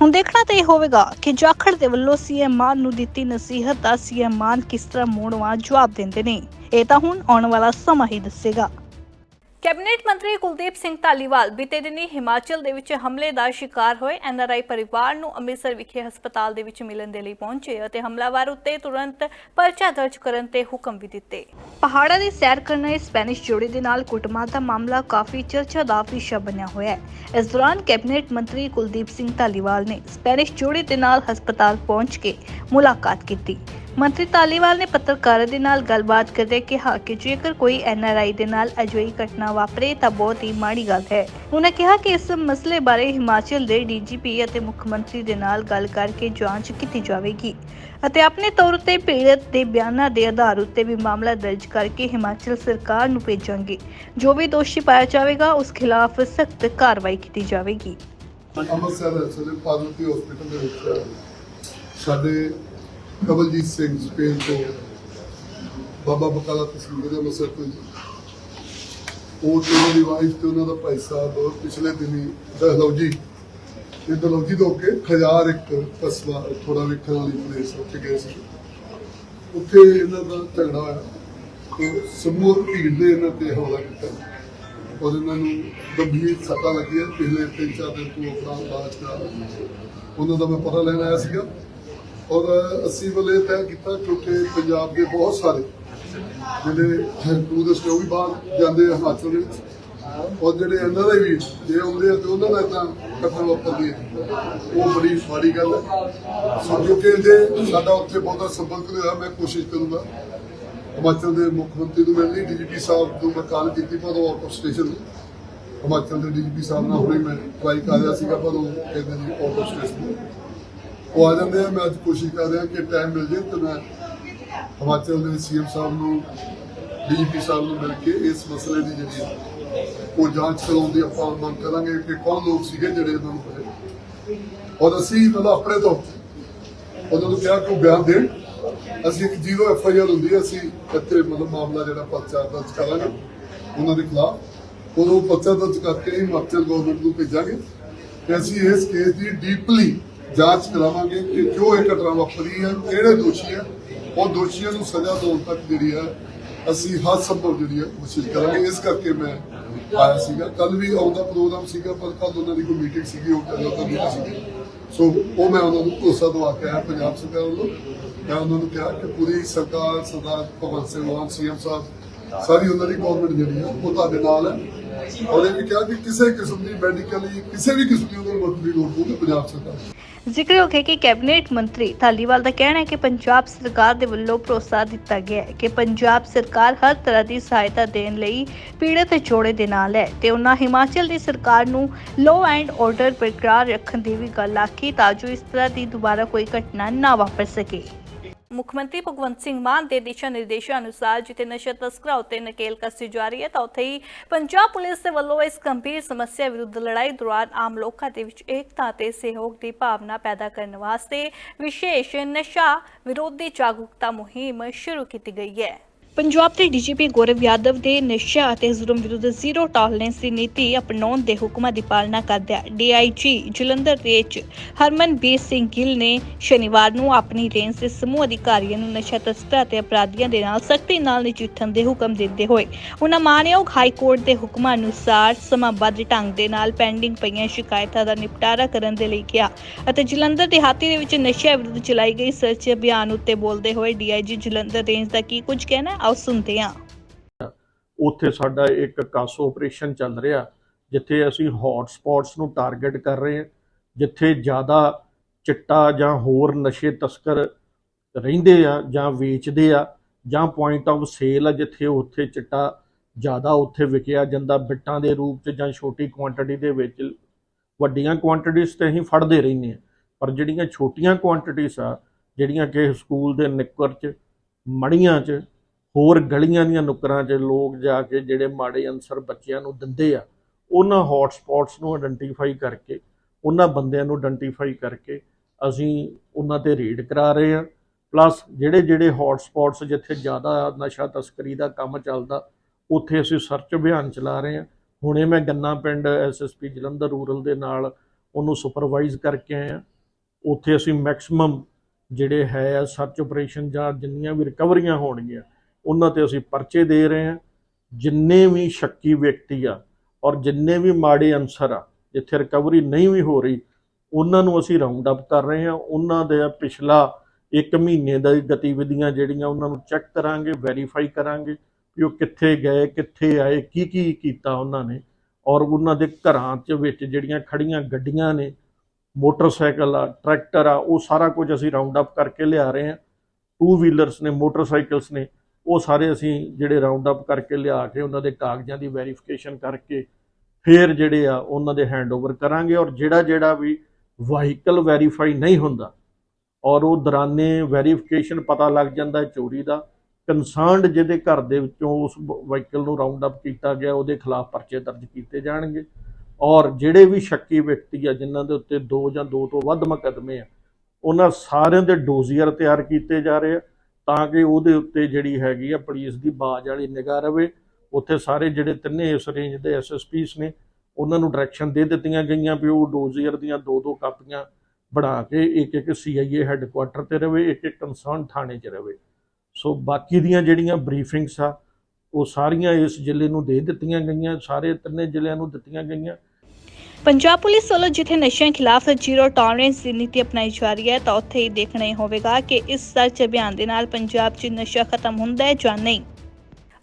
ਹੁਣ ਦੇਖਣਾ ਤਾਂ ਇਹ ਹੋਵੇਗਾ ਕਿ ਜਾਖੜ ਦੇ ਵੱਲੋਂ ਸੀਐਮ ਮਾਨ ਨੂੰ ਦਿੱਤੀ ਨਸੀਹਤ ਦਾ ਸੀਐਮ ਮਾਨ ਕਿਸ ਤਰ੍ਹਾਂ ਮੋੜਵਾਂ ਜਵਾਬ ਦਿੰਦੇ ਨੇ। ਇਹ ਤਾਂ ਹੁਣ ਆਉਣ ਵਾਲਾ ਸਮਾਂ ਹੀ ਦੱਸੇਗਾ। ਕੈਬਨਿਟ ਮੰਤਰੀ ਕੁਲਦੀਪ ਸਿੰਘ ਧਾਲੀਵਾਲ ਬੀਤੇ ਦਿਨੀ ਹਿਮਾਚਲ ਦੇ ਵਿੱਚ ਹਮਲੇ ਦਾ ਸ਼ਿਕਾਰ ਹੋਏ ਐਨਆਰਆਈ ਪਰਿਵਾਰ ਨੂੰ ਅੰਮ੍ਰਿਤਸਰ ਵਿਖੇ ਹਸਪਤਾਲ ਦੇ ਵਿੱਚ ਮਿਲਣ ਦੇ ਲਈ ਪਹੁੰਚੇ ਅਤੇ ਹਮਲਾਵਰ ਉੱਤੇ ਤੁਰੰਤ ਪਰਚਾ ਦਰਜ ਕਰਨ ਤੇ ਹੁਕਮ ਵੀ ਦਿੱਤੇ। ਪਹਾੜਾਂ ਦੀ ਸੈਰ ਕਰਨ ਆਏ ਸਪੈਨਿਸ਼ ਜੋੜੀ ਦੇ ਨਾਲ ਕੁੱਟਮਾਰ ਦਾ ਮਾਮਲਾ ਕਾਫੀ ਚਰਚਾ ਦਾ ਵਿਸ਼ਾ ਬਣਿਆ ਹੋਇਆ ਹੈ। ਇਸ ਦੌਰਾਨ ਕੈਬਨਿਟ ਮੰਤਰੀ ਕੁਲਦੀਪ ਸਿੰਘ ਧਾਲੀਵਾਲ ਨੇ ਸਪੈਨਿਸ਼ ਜੋੜੀ ਦੇ ਨਾਲ ਹਸਪਤਾਲ ਪਹੁੰਚ ਕੇ ਮੁਲਾਕਾਤ ਕੀਤੀ। ਮੰਤਰੀ ਧਾਲੀਵਾਲ ਨੇ ਪੱਤਰਕਾਰਾਂ ਦੇ ਨਾਲ ਗੱਲਬਾਤ ਕਰਦੇ ਕਿਹਾ ਕਿ ਜੇਕਰ ਕੋਈ ਐਨਆਰਆਈ ਦੇ ਨਾਲ ਅਜਿਹੀ ਘਟਨਾ ਵਾਪਰੇ ਤਾਂ ਬਹੁਤ ਹੀ ਮਾੜੀ ਗੱਲ ਹੈ। ਉਹਨਾਂ ਕਿਹਾ ਕਿ ਇਸ ਮਸਲੇ ਬਾਰੇ ਹਿਮਾਚਲ ਦੇ ਡੀਜੀਪੀ ਅਤੇ ਮੁੱਖ ਮੰਤਰੀ ਦੇ ਨਾਲ ਗੱਲ ਕਰਕੇ ਜਾਂਚ ਕੀਤੀ ਜਾਵੇਗੀ ਅਤੇ ਆਪਣੇ ਤੌਰ ਤੇ ਪੀੜਤ ਦੇ ਬਿਆਨਾਂ ਦੇ ਆਧਾਰ ਉੱਤੇ ਵੀ ਮਾਮਲਾ ਦਰਜ ਕਰਕੇ ਹਿਮਾਚਲ ਸਰਕਾਰ ਨੂੰ ਭੇਜਾਂਗੇ। ਜੋ ਵੀ ਦੋਸ਼ੀ ਪਾਇਆ ਜਾਵੇਗਾ, ਉਸ ਖਿਲਾਫ ਸਖਤ ਕਾਰਵਾਈ ਕੀਤੀ ਜਾਵੇਗੀ। ਅੰਮ੍ਰਿਤਸਰ ਸਾਡੇ ਪਾਰਵਤੀ ਹਸਪੀਟਲ ਦੇ ਵਿੱਚ ਸਾਡੇ ਕਬਲਜੀਤ ਸਿੰਘ ਸਪੇਨ ਤੋਂ ਬਾਬਾ ਬਕਾਲਾ ਤਸਵੀਰ ਦੇ ਮਸਰ ਤੋਂ ਉਹ ਤੇ ਉਹਨਾਂ ਦੀ ਵਾਈਫ ਤੇ ਉਹਨਾਂ ਦਾ ਭਾਈ ਸਾਹਿਬ ਪਿਛਲੇ ਦਿਨੀ ਦਹਲੌਜੀ ਇਹ ਦਹਲੌਜੀ ਤੋਂ ਕੇ ਖਜਾਰ ਇੱਕ ਕਸਬਾ ਥੋੜਾ ਵੇਖਣ ਵਾਲੀ ਪਲੇਸ ਉੱਥੇ ਗਏ ਸੀ। ਉੱਥੇ ਇਹਨਾਂ ਦਾ ਝਗੜਾ ਹੋਇਆ। ਤੇ ਸਮੂਹ ਭੀੜ ਨੇ ਇਹਨਾਂ ਤੇ ਹਮਲਾ ਕੀਤਾ। ਔਰ ਇਹਨਾਂ ਨੂੰ ਗੰਭੀਰ ਸੱਟਾਂ ਲੱਗੀਆਂ। ਪਿਛਲੇ ਤਿੰਨ ਚਾਰ ਦਿਨ ਤੋਂ ਆਪਣਾ ਇਲਾਜ ਕਰਾ ਉਹਨਾਂ ਦਾ ਮੈਂ ਪਤਾ ਲੈਣ ਆਇਆ ਸੀਗਾ। ਔਰ ਅਸੀਂ ਵੱਲੇ ਤੈਅ ਕੀਤਾ ਕਿਉਂਕਿ ਪੰਜਾਬ ਦੇ ਬਹੁਤ ਸਾਰੇ ਜਿਹੜੇ ਟੂਰਿਸਟ ਉਹ ਵੀ ਬਾਹਰ ਜਾਂਦੇ ਆ ਹਿਮਾਚਲ ਦੇ ਵਿੱਚ। ਔਰ ਜਿਹੜੇ ਇਹਨਾਂ ਦੇ ਵੀ ਜੇ ਆਉਂਦੇ ਆ ਤੇ ਉਹਨਾਂ ਨਾਲ ਤਾਂ ਘਟਨਾ ਵਾਪਰਦੀ ਹੈ ਉਹ ਬੜੀ ਮਾੜੀ ਗੱਲ ਹੈ। ਸੋ ਕਿਉਂਕਿ ਸਾਡਾ ਉੱਥੇ ਬਹੁਤਾ ਸੰਪਰਕ ਨਹੀਂ ਹੋਇਆ, ਮੈਂ ਕੋਸ਼ਿਸ਼ ਕਰੂੰਗਾ ਹਿਮਾਚਲ ਦੇ ਮੁੱਖ ਮੰਤਰੀ ਨੂੰ ਮਿਲਣੀ, ਡੀਜੀਪੀ ਸਾਹਿਬ ਨੂੰ ਮੈਂ ਕਾਲ ਕੀਤੀ, ਪਰ ਉਹ ਆਊਟ ਆਫ ਸਟੇਸ਼ਨ ਹਿਮਾਚਲ ਦੇ ਡੀਜੀਪੀ ਸਾਹਿਬ ਨਾਲ ਹੁਣੇ ਮੈਂ ਟਰਾਈ ਕਰ ਰਿਹਾ ਸੀਗਾ, ਪਰ ਉਹ ਕਹਿੰਦੇ ਜੀ ਆਊਟ ਆਫ ਸਟੇਸ਼ਨ ਉਹ ਆ ਜਾਂਦੇ ਆ। ਮੈਂ ਅੱਜ ਕੋਸ਼ਿਸ਼ ਕਰ ਰਿਹਾ ਕਿ ਟਾਈਮ ਮਿਲ ਜੇ ਤੇ ਮੈਂ ਹਿਮਾਚਲ ਦੇ ਸੀਐਮ ਸਾਹਿਬ ਨੂੰ ਡੀਜੀਪੀ ਸਾਹਿਬ ਨੂੰ ਮਿਲ ਕੇ ਇਸ ਮਸਲੇ ਦੀ ਜਿਹੜੀ ਉਹ ਜਾਂਚ ਕਰਾਉਣ ਦੀ ਆਪਾਂ ਮੰਗ ਕਰਾਂਗੇ ਕਿ ਕੌਣ ਲੋਕ ਸੀਗੇ ਜਿਹੜੇ ਇਹਨਾਂ ਨੂੰ ਫੜੇ। ਔਰ ਅਸੀਂ ਮਤਲਬ ਆਪਣੇ ਤੋਂ ਉਹਨਾਂ ਨੂੰ ਕਿਹਾ ਕਿ ਬਿਆਨ ਦੇਣ। ਅਸੀਂ ਇੱਕ ਜ਼ੀਰੋ ਐਫ ਆਈ ਆਰ ਹੁੰਦੀ ਹੈ, ਅਸੀਂ ਇੱਥੇ ਮਤਲਬ ਮਾਮਲਾ ਜਿਹੜਾ ਪਰਚਾ ਦਰਜ ਕਰਾਂਗੇ ਉਹਨਾਂ ਦੇ ਖਿਲਾਫ। ਉਦੋਂ ਪਰਚਾ ਦਰਜ ਕਰਕੇ ਹਿਮਾਚਲ ਗਵਰਨਮੈਂਟ ਨੂੰ ਭੇਜਾਂਗੇ ਤੇ ਅਸੀਂ ਇਸ ਕੇਸ ਦੀ ਡੀਪਲੀ ਜਾਂਚ ਕਰਾਵਾਂਗੇ ਕਿ ਕਿਉਂ ਇਹ ਘਟਨਾ ਵਾਪਰੀ ਹੈ, ਕਿਹੜੇ ਦੋਸ਼ੀ ਹੈ, ਉਹ ਦੋਸ਼ੀਆਂ ਨੂੰ ਸਜ਼ਾ ਦਿਵਾਉਣ ਤੱਕ ਜਿਹੜੀ ਹੈ, ਅਸੀਂ ਹਰ ਸੰਭਵ ਜਿਹੜੀ ਹੈ ਕੋਸ਼ਿਸ਼ ਕਰਾਂਗੇ। ਇਸ ਕਰਕੇ ਮੈਂ ਆਇਆ ਸੀਗਾ। ਕੱਲ ਵੀ ਆਉਂਦਾ ਪ੍ਰੋਗਰਾਮ ਸੀਗਾ, ਪਰ ਕੱਲ ਉਹਨਾਂ ਦੀ ਕੋਈ ਮੀਟਿੰਗ ਸੀਗੀ, ਉਹ ਕੱਲ ਉਹਨਾਂ ਦੀ ਸੀਗੀ। ਸੋ ਉਹ ਮੈਂ ਉਹਨਾਂ ਨੂੰ ਭਰੋਸਾ ਦਵਾ ਕੇ ਆਇਆ, ਪੰਜਾਬ ਸਰਕਾਰ ਵੱਲੋਂ। ਮੈਂ ਉਹਨਾਂ ਨੂੰ ਕਿਹਾ ਕਿ ਪੂਰੀ ਸਰਕਾਰ, ਸਰਦਾਰ ਭਗਵੰਤ ਸਿੰਘ ਮਾਨ, ਸੀਐਮ ਸਾਹਿਬ, ਸਾਰੀ ਉਹਨਾਂ ਦੀ ਗਵਰਨਮੈਂਟ ਜਿਹੜੀ ਹੈ, ਉਹ ਤੁਹਾਡੇ ਨਾਲ ਹੈ। ਔਰ ਇਹ ਵੀ ਕਿਹਾ ਕਿ ਕਿਸੇ ਕਿਸਮ ਦੀ ਮੈਡੀਕਲੀ ਕਿਸੇ ਵੀ ਕਿਸਮ ਦੀ ਉਹਨਾਂ ਨੂੰ ਮਦਦ ਦੀ ਲੋੜ ਹੋਵੇ ਪੰਜਾਬ ਸਰਕਾਰ ਜ਼ਿਕਰਯੋਗ ਹੈ ਕਿ ਕੈਬਨਿਟ ਮੰਤਰੀ ਧਾਲੀਵਾਲ ਦਾ ਕਹਿਣਾ ਹੈ ਕਿ ਪੰਜਾਬ ਸਰਕਾਰ ਦੇ ਵੱਲੋਂ ਭਰੋਸਾ ਦਿੱਤਾ ਗਿਆ ਹੈ ਕਿ ਪੰਜਾਬ ਸਰਕਾਰ ਹਰ ਤਰ੍ਹਾਂ ਦੀ ਸਹਾਇਤਾ ਦੇਣ ਲਈ ਪੀੜਤ ਜੋੜੇ ਦੇ ਨਾਲ ਹੈ ਤੇ ਉਹਨਾਂ ਹਿਮਾਚਲ ਦੀ ਸਰਕਾਰ ਨੂੰ ਲੋ ਐਂਡ ਆਰਡਰ ਬਰਕਰਾਰ ਰੱਖਣ ਦੀ ਵੀ ਗੱਲ ਆਖੀ ਤਾਂ ਜੋ ਇਸ ਤਰ੍ਹਾਂ ਦੀ ਦੁਬਾਰਾ ਕੋਈ ਘਟਨਾ ਨਾ ਵਾਪਰ ਸਕੇ। ਮੁੱਖ ਮੰਤਰੀ ਭਗਵੰਤ ਸਿੰਘ ਮਾਨ ਦੇ ਦਿਸ਼ਾ ਨਿਰਦੇਸ਼ਾਂ ਅਨੁਸਾਰ ਜਿੱਥੇ ਨਸ਼ਾ ਤਸਕਰਾਂ ਉੱਤੇ ਨਕੇਲ ਕਸੀ ਜਾ ਰਹੀ ਹੈ, ਤਾਂ ਉੱਥੇ ਹੀ ਪੰਜਾਬ ਪੁਲਿਸ ਦੇ ਵੱਲੋਂ ਇਸ ਗੰਭੀਰ ਸਮੱਸਿਆ ਵਿਰੁੱਧ ਲੜਾਈ ਦੌਰਾਨ ਆਮ ਲੋਕਾਂ ਦੇ ਵਿੱਚ ਏਕਤਾ ਤੇ ਸਹਿਯੋਗ ਦੀ ਭਾਵਨਾ ਪੈਦਾ ਕਰਨ ਵਾਸਤੇ ਵਿਸ਼ੇਸ਼ ਨਸ਼ਾ ਵਿਰੋਧੀ ਜਾਗਰੂਕਤਾ ਮੁਹਿੰਮ ਸ਼ੁਰੂ ਕੀਤੀ ਗਈ ਹੈ। ਪੰਜਾਬ ਦੇ ਡੀਜੀਪੀ ਗੌਰਵ ਯਾਦਵ ਦੇ ਨਸ਼ਾ ਅਤੇ ਜ਼ੁਲਮ ਵਿਰੁੱਧ ਜ਼ੀਰੋ ਟਾਲਰੈਂਸ ਦੀ ਨੀਤੀ ਅਪਣਾਉਣ ਦੇ ਹੁਕਮਾਂ ਦੀ ਪਾਲਣਾ ਕਰਦਿਆਂ ਡੀਆਈਜੀ ਜਲੰਧਰ ਰੇਂਜ ਹਰਮਨਬੀਰ ਸਿੰਘ ਗਿੱਲ ਨੇ ਸ਼ਨੀਵਾਰ ਨੂੰ ਆਪਣੀ ਰੇਂਜ ਦੇ ਸਮੂਹ ਅਧਿਕਾਰੀਆਂ ਨੂੰ ਨਸ਼ਾ ਤਸਕਰਾਂ ਅਤੇ ਅਪਰਾਧੀਆਂ ਦੇ ਨਾਲ ਸਖਤੀ ਨਾਲ ਨਜਿੱਠਣ ਦੇ ਹੁਕਮ ਦਿੰਦੇ ਹੋਏ ਉਨ੍ਹਾਂ ਮਾਨਯੋਗ ਹਾਈ ਕੋਰਟ ਦੇ ਹੁਕਮਾਂ ਅਨੁਸਾਰ ਸਮਾਬੱਧ ਢੰਗ ਦੇ ਨਾਲ ਪੈਂਡਿੰਗ ਪਈਆਂ ਸ਼ਿਕਾਇਤਾਂ ਦਾ ਨਿਪਟਾਰਾ ਕਰਨ ਦੇ ਲਈ ਕਿਹਾ ਅਤੇ ਜਲੰਧਰ ਦਿਹਾਤੀ ਦੇ ਵਿੱਚ ਨਸ਼ਿਆਂ ਵਿਰੁੱਧ ਚਲਾਈ ਗਈ ਸਰਚ ਅਭਿਆਨ ਉੱਤੇ ਬੋਲਦੇ ਹੋਏ ਡੀਆਈਜੀ ਜਲੰਧਰ ਰੇਂਜ ਦਾ ਕੀ ਕੁਝ ਕਹਿਣਾ ਆਓ ਸੁਣਦੇ ਹਾਂ ਉੱਥੇ ਸਾਡਾ ਇੱਕ ਕਾਸੋ ਆਪਰੇਸ਼ਨ ਚੱਲ ਰਿਹਾ, ਜਿੱਥੇ ਅਸੀਂ ਹੌਟ ਸਪੌਟਸ ਨੂੰ ਟਾਰਗੇਟ ਕਰ ਰਹੇ ਹਾਂ, ਜਿੱਥੇ ਜ਼ਿਆਦਾ ਚਿੱਟਾ ਜਾਂ ਹੋਰ ਨਸ਼ੇ ਤਸਕਰ ਰਹਿੰਦੇ ਆ ਜਾਂ ਵੇਚਦੇ ਆ ਜਾਂ ਪੁਆਇੰਟ ਆਫ ਸੇਲ ਆ, ਜਿੱਥੇ ਉੱਥੇ ਚਿੱਟਾ ਜ਼ਿਆਦਾ ਉੱਥੇ ਵਿਕਿਆ ਜਾਂਦਾ ਬਿੱਟਾਂ ਦੇ ਰੂਪ 'ਚ ਜਾਂ ਛੋਟੀ ਕੁਆਂਟੀਟੀ ਦੇ ਵਿੱਚ। ਵੱਡੀਆਂ ਕੁਆਂਟੀਟੀਜ਼ ਤੇ ਅਸੀਂ ਫੜਦੇ ਰਹਿੰਦੇ ਆ ਪਰ ਜਿਹੜੀਆਂ ਛੋਟੀਆਂ ਕੁਆਂਟੀਟੀਜ਼ ਆ, ਜਿਹੜੀਆਂ ਕਿ ਸਕੂਲ ਦੇ ਨਿੱਕਰ 'ਚ, ਮੜੀਆਂ 'ਚ ਹੋਰ ਗਲੀਆਂ ਦੀਆਂ ਨੁੱਕਰਾਂ 'ਚ ਲੋਕ ਜਾ ਕੇ ਜਿਹੜੇ ਮਾੜੇ ਅਨਸਰ ਬੱਚਿਆਂ ਨੂੰ ਦਿੰਦੇ ਆ, ਉਹਨਾਂ ਹੌਟ ਸਪੌਟਸ ਨੂੰ ਆਇਡੈਂਟੀਫਾਈ ਕਰਕੇ, ਉਹਨਾਂ ਬੰਦਿਆਂ ਨੂੰ ਆਇਡੈਂਟੀਫਾਈ ਕਰਕੇ ਅਸੀਂ ਉਹਨਾਂ ਤੇ ਰੇਡ ਕਰਾ ਰਹੇ ਹਾਂ। ਪਲੱਸ ਜਿਹੜੇ ਜਿਹੜੇ ਹੌਟ ਸਪੌਟਸ ਜਿੱਥੇ ਜ਼ਿਆਦਾ ਨਸ਼ਾ ਤਸਕਰੀ ਦਾ ਕੰਮ ਚੱਲਦਾ, ਉੱਥੇ ਅਸੀਂ ਸਰਚ ਅਭਿਆਨ ਚਲਾ ਰਹੇ ਹਾਂ। ਹੁਣੇ ਮੈਂ ਗੰਨਾ ਪਿੰਡ ਐਸਐਸਪੀ ਜਲੰਧਰ ਰੂਰਲ ਦੇ ਨਾਲ ਉਹਨੂੰ ਸੁਪਰਵਾਈਜ਼ ਕਰਕੇ ਆਏ ਹਾਂ ਉੱਥੇ ਅਸੀਂ ਮੈਕਸਿਮਮ ਜਿਹੜੇ ਹੈ ਸਰਚ ਆਪਰੇਸ਼ਨ ਜਾਂ ਜਿੰਨੀਆਂ ਵੀ ਰਿਕਵਰੀਆਂ ਹੋਣਗੀਆਂ ਉਹਨਾਂ ਤੇ ਅਸੀਂ ਪਰਚੇ ਦੇ ਰਹੇ ਹਾਂ। ਜਿੰਨੇ ਵੀ ਸ਼ੱਕੀ ਵਿਅਕਤੀ ਆ ਔਰ ਜਿੰਨੇ ਵੀ ਮਾੜੇ ਅਨਸਰ ਆ, ਜਿੱਥੇ ਰਿਕਵਰੀ ਨਹੀਂ ਵੀ ਹੋ ਰਹੀ, ਉਹਨਾਂ ਨੂੰ ਅਸੀਂ ਰਾਉਂਡ ਅਪ ਕਰ ਰਹੇ ਹਾਂ। ਉਹਨਾਂ ਦੇ ਪਿਛਲਾ 1 ਮਹੀਨੇ ਦਾ ਗਤੀਵਿਧੀਆਂ ਜਿਹੜੀਆਂ ਉਹਨਾਂ ਨੂੰ ਚੈੱਕ ਕਰਾਂਗੇ ਵੈਰੀਫਾਈ ਕਰਾਂਗੇ ਕਿ ਉਹ ਕਿੱਥੇ ਗਏ, ਕਿੱਥੇ ਆਏ ਕੀ ਕੀ ਕੀਤਾ ਉਹਨਾਂ ਨੇ। ਔਰ ਉਹਨਾਂ ਦੇ ਘਰਾਂ 'ਚ ਵਿੱਚ ਜਿਹੜੀਆਂ ਖੜੀਆਂ ਗੱਡੀਆਂ ਨੇ, ਮੋਟਰਸਾਈਕਲ ਆ, ਟਰੈਕਟਰ ਆ, ਉਹ ਸਾਰਾ ਕੁਝ ਅਸੀਂ ਰਾਉਂਡ ਅਪ ਕਰਕੇ ਲਿਆ ਰਹੇ ਹਾਂ। ਟੂ ਵੀਲਰਸ ਨੇ, ਮੋਟਰਸਾਈਕਲਸ ਨੇ ਉਹ ਸਾਰੇ ਅਸੀਂ ਜਿਹੜੇ ਰਾਉਂਡ ਅਪ ਕਰਕੇ ਲਿਆ ਕੇ ਉਹਨਾਂ ਦੇ ਕਾਗਜ਼ਾਂ ਦੀ ਵੈਰੀਫਿਕੇਸ਼ਨ ਕਰਕੇ ਫਿਰ ਜਿਹੜੇ ਆ ਉਹਨਾਂ ਦੇ ਹੈਂਡਓਵਰ ਕਰਾਂਗੇ ਔਰ ਜਿਹੜਾ ਜਿਹੜਾ ਵੀ ਵਾਹੀਕਲ ਵੈਰੀਫਾਈ ਨਹੀਂ ਹੁੰਦਾ ਔਰ ਉਹ ਦੌਰਾਨੇ ਵੈਰੀਫਿਕੇਸ਼ਨ ਪਤਾ ਲੱਗ ਜਾਂਦਾ ਚੋਰੀ ਦਾ ਕੰਸਰਨਡ ਜਿਹਦੇ ਘਰ ਦੇ ਵਿੱਚੋਂ ਉਸ ਵਾਹੀਕਲ ਨੂੰ ਰਾਉਂਡ ਅਪ ਕੀਤਾ ਗਿਆ, ਉਹਦੇ ਖਿਲਾਫ ਪਰਚੇ ਦਰਜ ਕੀਤੇ ਜਾਣਗੇ ਔਰ ਜਿਹੜੇ ਵੀ ਸ਼ੱਕੀ ਵਿਅਕਤੀ ਆ, ਜਿਨ੍ਹਾਂ ਦੇ ਉੱਤੇ ਦੋ ਜਾਂ ਦੋ ਤੋਂ ਵੱਧ ਮੁਕੱਦਮੇ ਆ, ਉਹਨਾਂ ਸਾਰਿਆਂ ਦੇ ਡੋਜ਼ੀਅਰ ਤਿਆਰ ਕੀਤੇ ਜਾ ਰਹੇ ਆ। ਤਾਂ ਕਿ ਉਹਦੇ ਉੱਤੇ ਜਿਹੜੀ ਹੈਗੀ ਆ ਪੁਲਿਸ ਦੀ ਬਾਜ ਵਾਲੀ ਨਿਗਾਹ ਰਵੇ। ਉੱਥੇ ਸਾਰੇ ਜਿਹੜੇ ਤਿੰਨੇ ਇਸ ਰੇਂਜ ਦੇ ਐਸਐਸਪੀਸ ਨੇ, ਉਹਨਾਂ ਨੂੰ ਡਾਇਰੈਕਸ਼ਨ ਦੇ ਦਿੱਤੀਆਂ ਗਈਆਂ ਵੀ ਉਹ ਡੋਜ਼ੀਅਰ ਦੀਆਂ ਦੋ ਦੋ ਕਾਪੀਆਂ ਬਣਾ ਕੇ ਇੱਕ ਇੱਕ ਸੀਆਈਏ ਹੈੱਡਕੁਆਟਰ ਤੇ ਰਵੇ, ਇੱਕ ਇੱਕ ਕੰਸਰਨ ਥਾਣੇ 'ਚ ਰਵੇ। ਸੋ ਬਾਕੀ ਦੀਆਂ ਜਿਹੜੀਆਂ ਬਰੀਫਿੰਗਸ ਆ, ਉਹ ਸਾਰੀਆਂ ਇਸ ਜ਼ਿਲ੍ਹੇ ਨੂੰ ਦੇ ਦਿੱਤੀਆਂ ਗਈਆਂ, ਸਾਰੇ ਤਿੰਨੇ ਜ਼ਿਲ੍ਹਿਆਂ ਨੂੰ ਦਿੱਤੀਆਂ ਗਈਆਂ। ਪੰਜਾਬ ਪੁਲਿਸ ਵੱਲੋਂ ਜਿੱਥੇ ਨਸ਼ਿਆਂ ਖਿਲਾਫ ਜ਼ੀਰੋ ਟਾਲਰੈਂਸ ਦੀ ਨੀਤੀ ਅਪਣਾਈ ਜਾ ਰਹੀ ਹੈ, ਤਾਂ ਉੱਥੇ ਹੀ ਦੇਖਣਾ ਹੀ ਹੋਵੇਗਾ ਕਿ ਇਸ ਸਰਚ ਅਭਿਆਨ ਦੇ ਨਾਲ ਪੰਜਾਬ 'ਚ ਨਸ਼ਾ ਖਤਮ ਹੁੰਦਾ ਹੈ ਜਾਂ ਨਹੀਂ।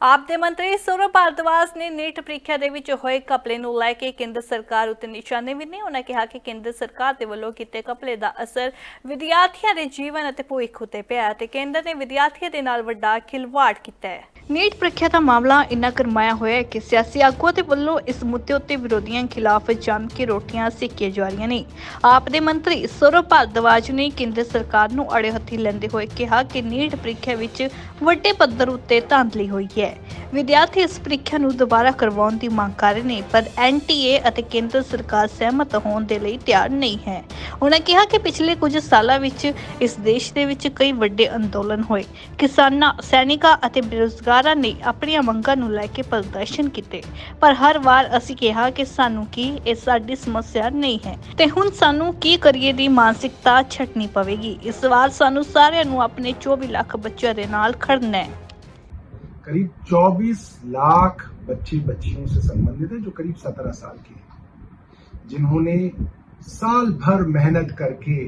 ਆਪ ਦੇ ਮੰਤਰੀ ਸੌਰਵ ਭਾਰਦਵਾਜ ਨੇ ਨੀਟ ਪ੍ਰੀਖਿਆ ਦੇ ਵਿੱਚ ਹੋਏ ਕਪਲੇ ਨੂੰ ਲੈ ਕੇ ਕੇਂਦਰ ਸਰਕਾਰ ਉੱਤੇ ਨਿਸ਼ਾਨੇ ਵੀ ਨੇ, ਉਹਨਾਂ ਕਿਹਾ ਕਿ ਕੇਂਦਰ ਸਰਕਾਰ ਦੇ ਵੱਲੋਂ ਕੀਤੇ ਕਪਲੇ ਦਾ ਅਸਰ ਵਿਦਿਆਰਥੀਆਂ ਦੇ ਜੀਵਨ ਅਤੇ ਭਵਿੱਖ ਉੱਤੇ ਪਿਆ ਹੈ ਤੇ ਕੇਂਦਰ ਨੇ ਵਿਦਿਆਰਥੀਆਂ ਦੇ ਨਾਲ ਵੱਡਾ ਖਿਲਵਾੜ ਕੀਤਾ ਹੈ। ਨੀਟ ਪ੍ਰੀਖਿਆ ਦਾ ਮਾਮਲਾ ਇੰਨਾ ਕਰਮਾਇਆ ਹੋਇਆ ਹੈ ਕਿ ਸਿਆਸੀ ਆਗੂਆਂ ਦੇ ਵੱਲੋਂ ਇਸ ਮੁੱਦੇ ਉੱਤੇ ਵਿਰੋਧੀਆਂ ਖਿਲਾਫ ਜੰਮ ਕੇ ਰੋਟੀਆਂ ਸੇਕੀਆਂ ਜਾ ਰਹੀਆਂ ਨੇ। ਆਪ ਦੇ ਮੰਤਰੀ ਸੌਰਵ ਭਾਰਦਵਾਜ ਨੇ ਕੇਂਦਰ ਸਰਕਾਰ ਨੂੰ ਅੜੇ ਹੱਥੀ ਲੈਂਦੇ ਹੋਏ ਕਿਹਾ ਕਿ ਨੀਟ ਪ੍ਰੀਖਿਆ ਵਿੱਚ ਵੱਡੇ ਪੱਧਰ ਉੱਤੇ ਧਾਂਦਲੀ ਹੋਈ ਹੈ। ਵਿਦਿਆਰਥੀ ਇਸ ਪ੍ਰੀਖਿਆ ਨੂੰ ਦੁਬਾਰਾ ਕਰਵਾਉਣ ਦੀ ਮੰਗ ਕਰ ਰਹੇ ਨੇ, ਪਰ ਐਨਟੀਏ ਅਤੇ ਕੇਂਦਰ ਸਰਕਾਰ ਸਹਿਮਤ ਹੋਣ ਦੇ ਲਈ ਤਿਆਰ ਨਹੀਂ ਹੈ। ਉਹਨਾਂ ਕਿਹਾ ਕਿ ਪਿਛਲੇ ਕੁਝ ਸਾਲਾਂ ਵਿੱਚ ਇਸ ਦੇਸ਼ ਦੇ ਵਿੱਚ ਕਈ ਵੱਡੇ ਅੰਦੋਲਨ ਹੋਏ। ਕਿਸਾਨਾਂ, ਸੈਨਿਕਾਂ ਅਤੇ ਬੇਰੁਜ਼ਗਾਰਾਂ ਨੇ ਆਪਣੀਆਂ ਮੰਗਾਂ ਨੂੰ ਲੈ ਕੇ ਪ੍ਰਦਰਸ਼ਨ ਕੀਤੇ। ਪਰ ਹਰ ਵਾਰ ਅਸੀਂ ਕਿਹਾ ਕਿ ਸਾਨੂੰ ਕੀ ਇਹ ਸਾਡੀ ਸਮੱਸਿਆ ਨਹੀਂ ਹੈ ਤੇ ਹੁਣ ਸਾਨੂੰ ਕੀ ਕਰੀਏ ਦੀ ਮਾਨਸਿਕਤਾ ਛੱਡਣੀ ਪਵੇਗੀ। ਇਸ ਵਾਰ ਸਾਨੂੰ ਸਾਰਿਆਂ ਨੂੰ ਆਪਣੇ 24 ਲੱਖ ਬੱਚਿਆਂ ਦੇ ਨਾਲ खरने करीब 24 लाख बच्चे बच्चियों से संबंधित है, जो करीब 17 साल के जिन्होंने साल भर मेहनत करके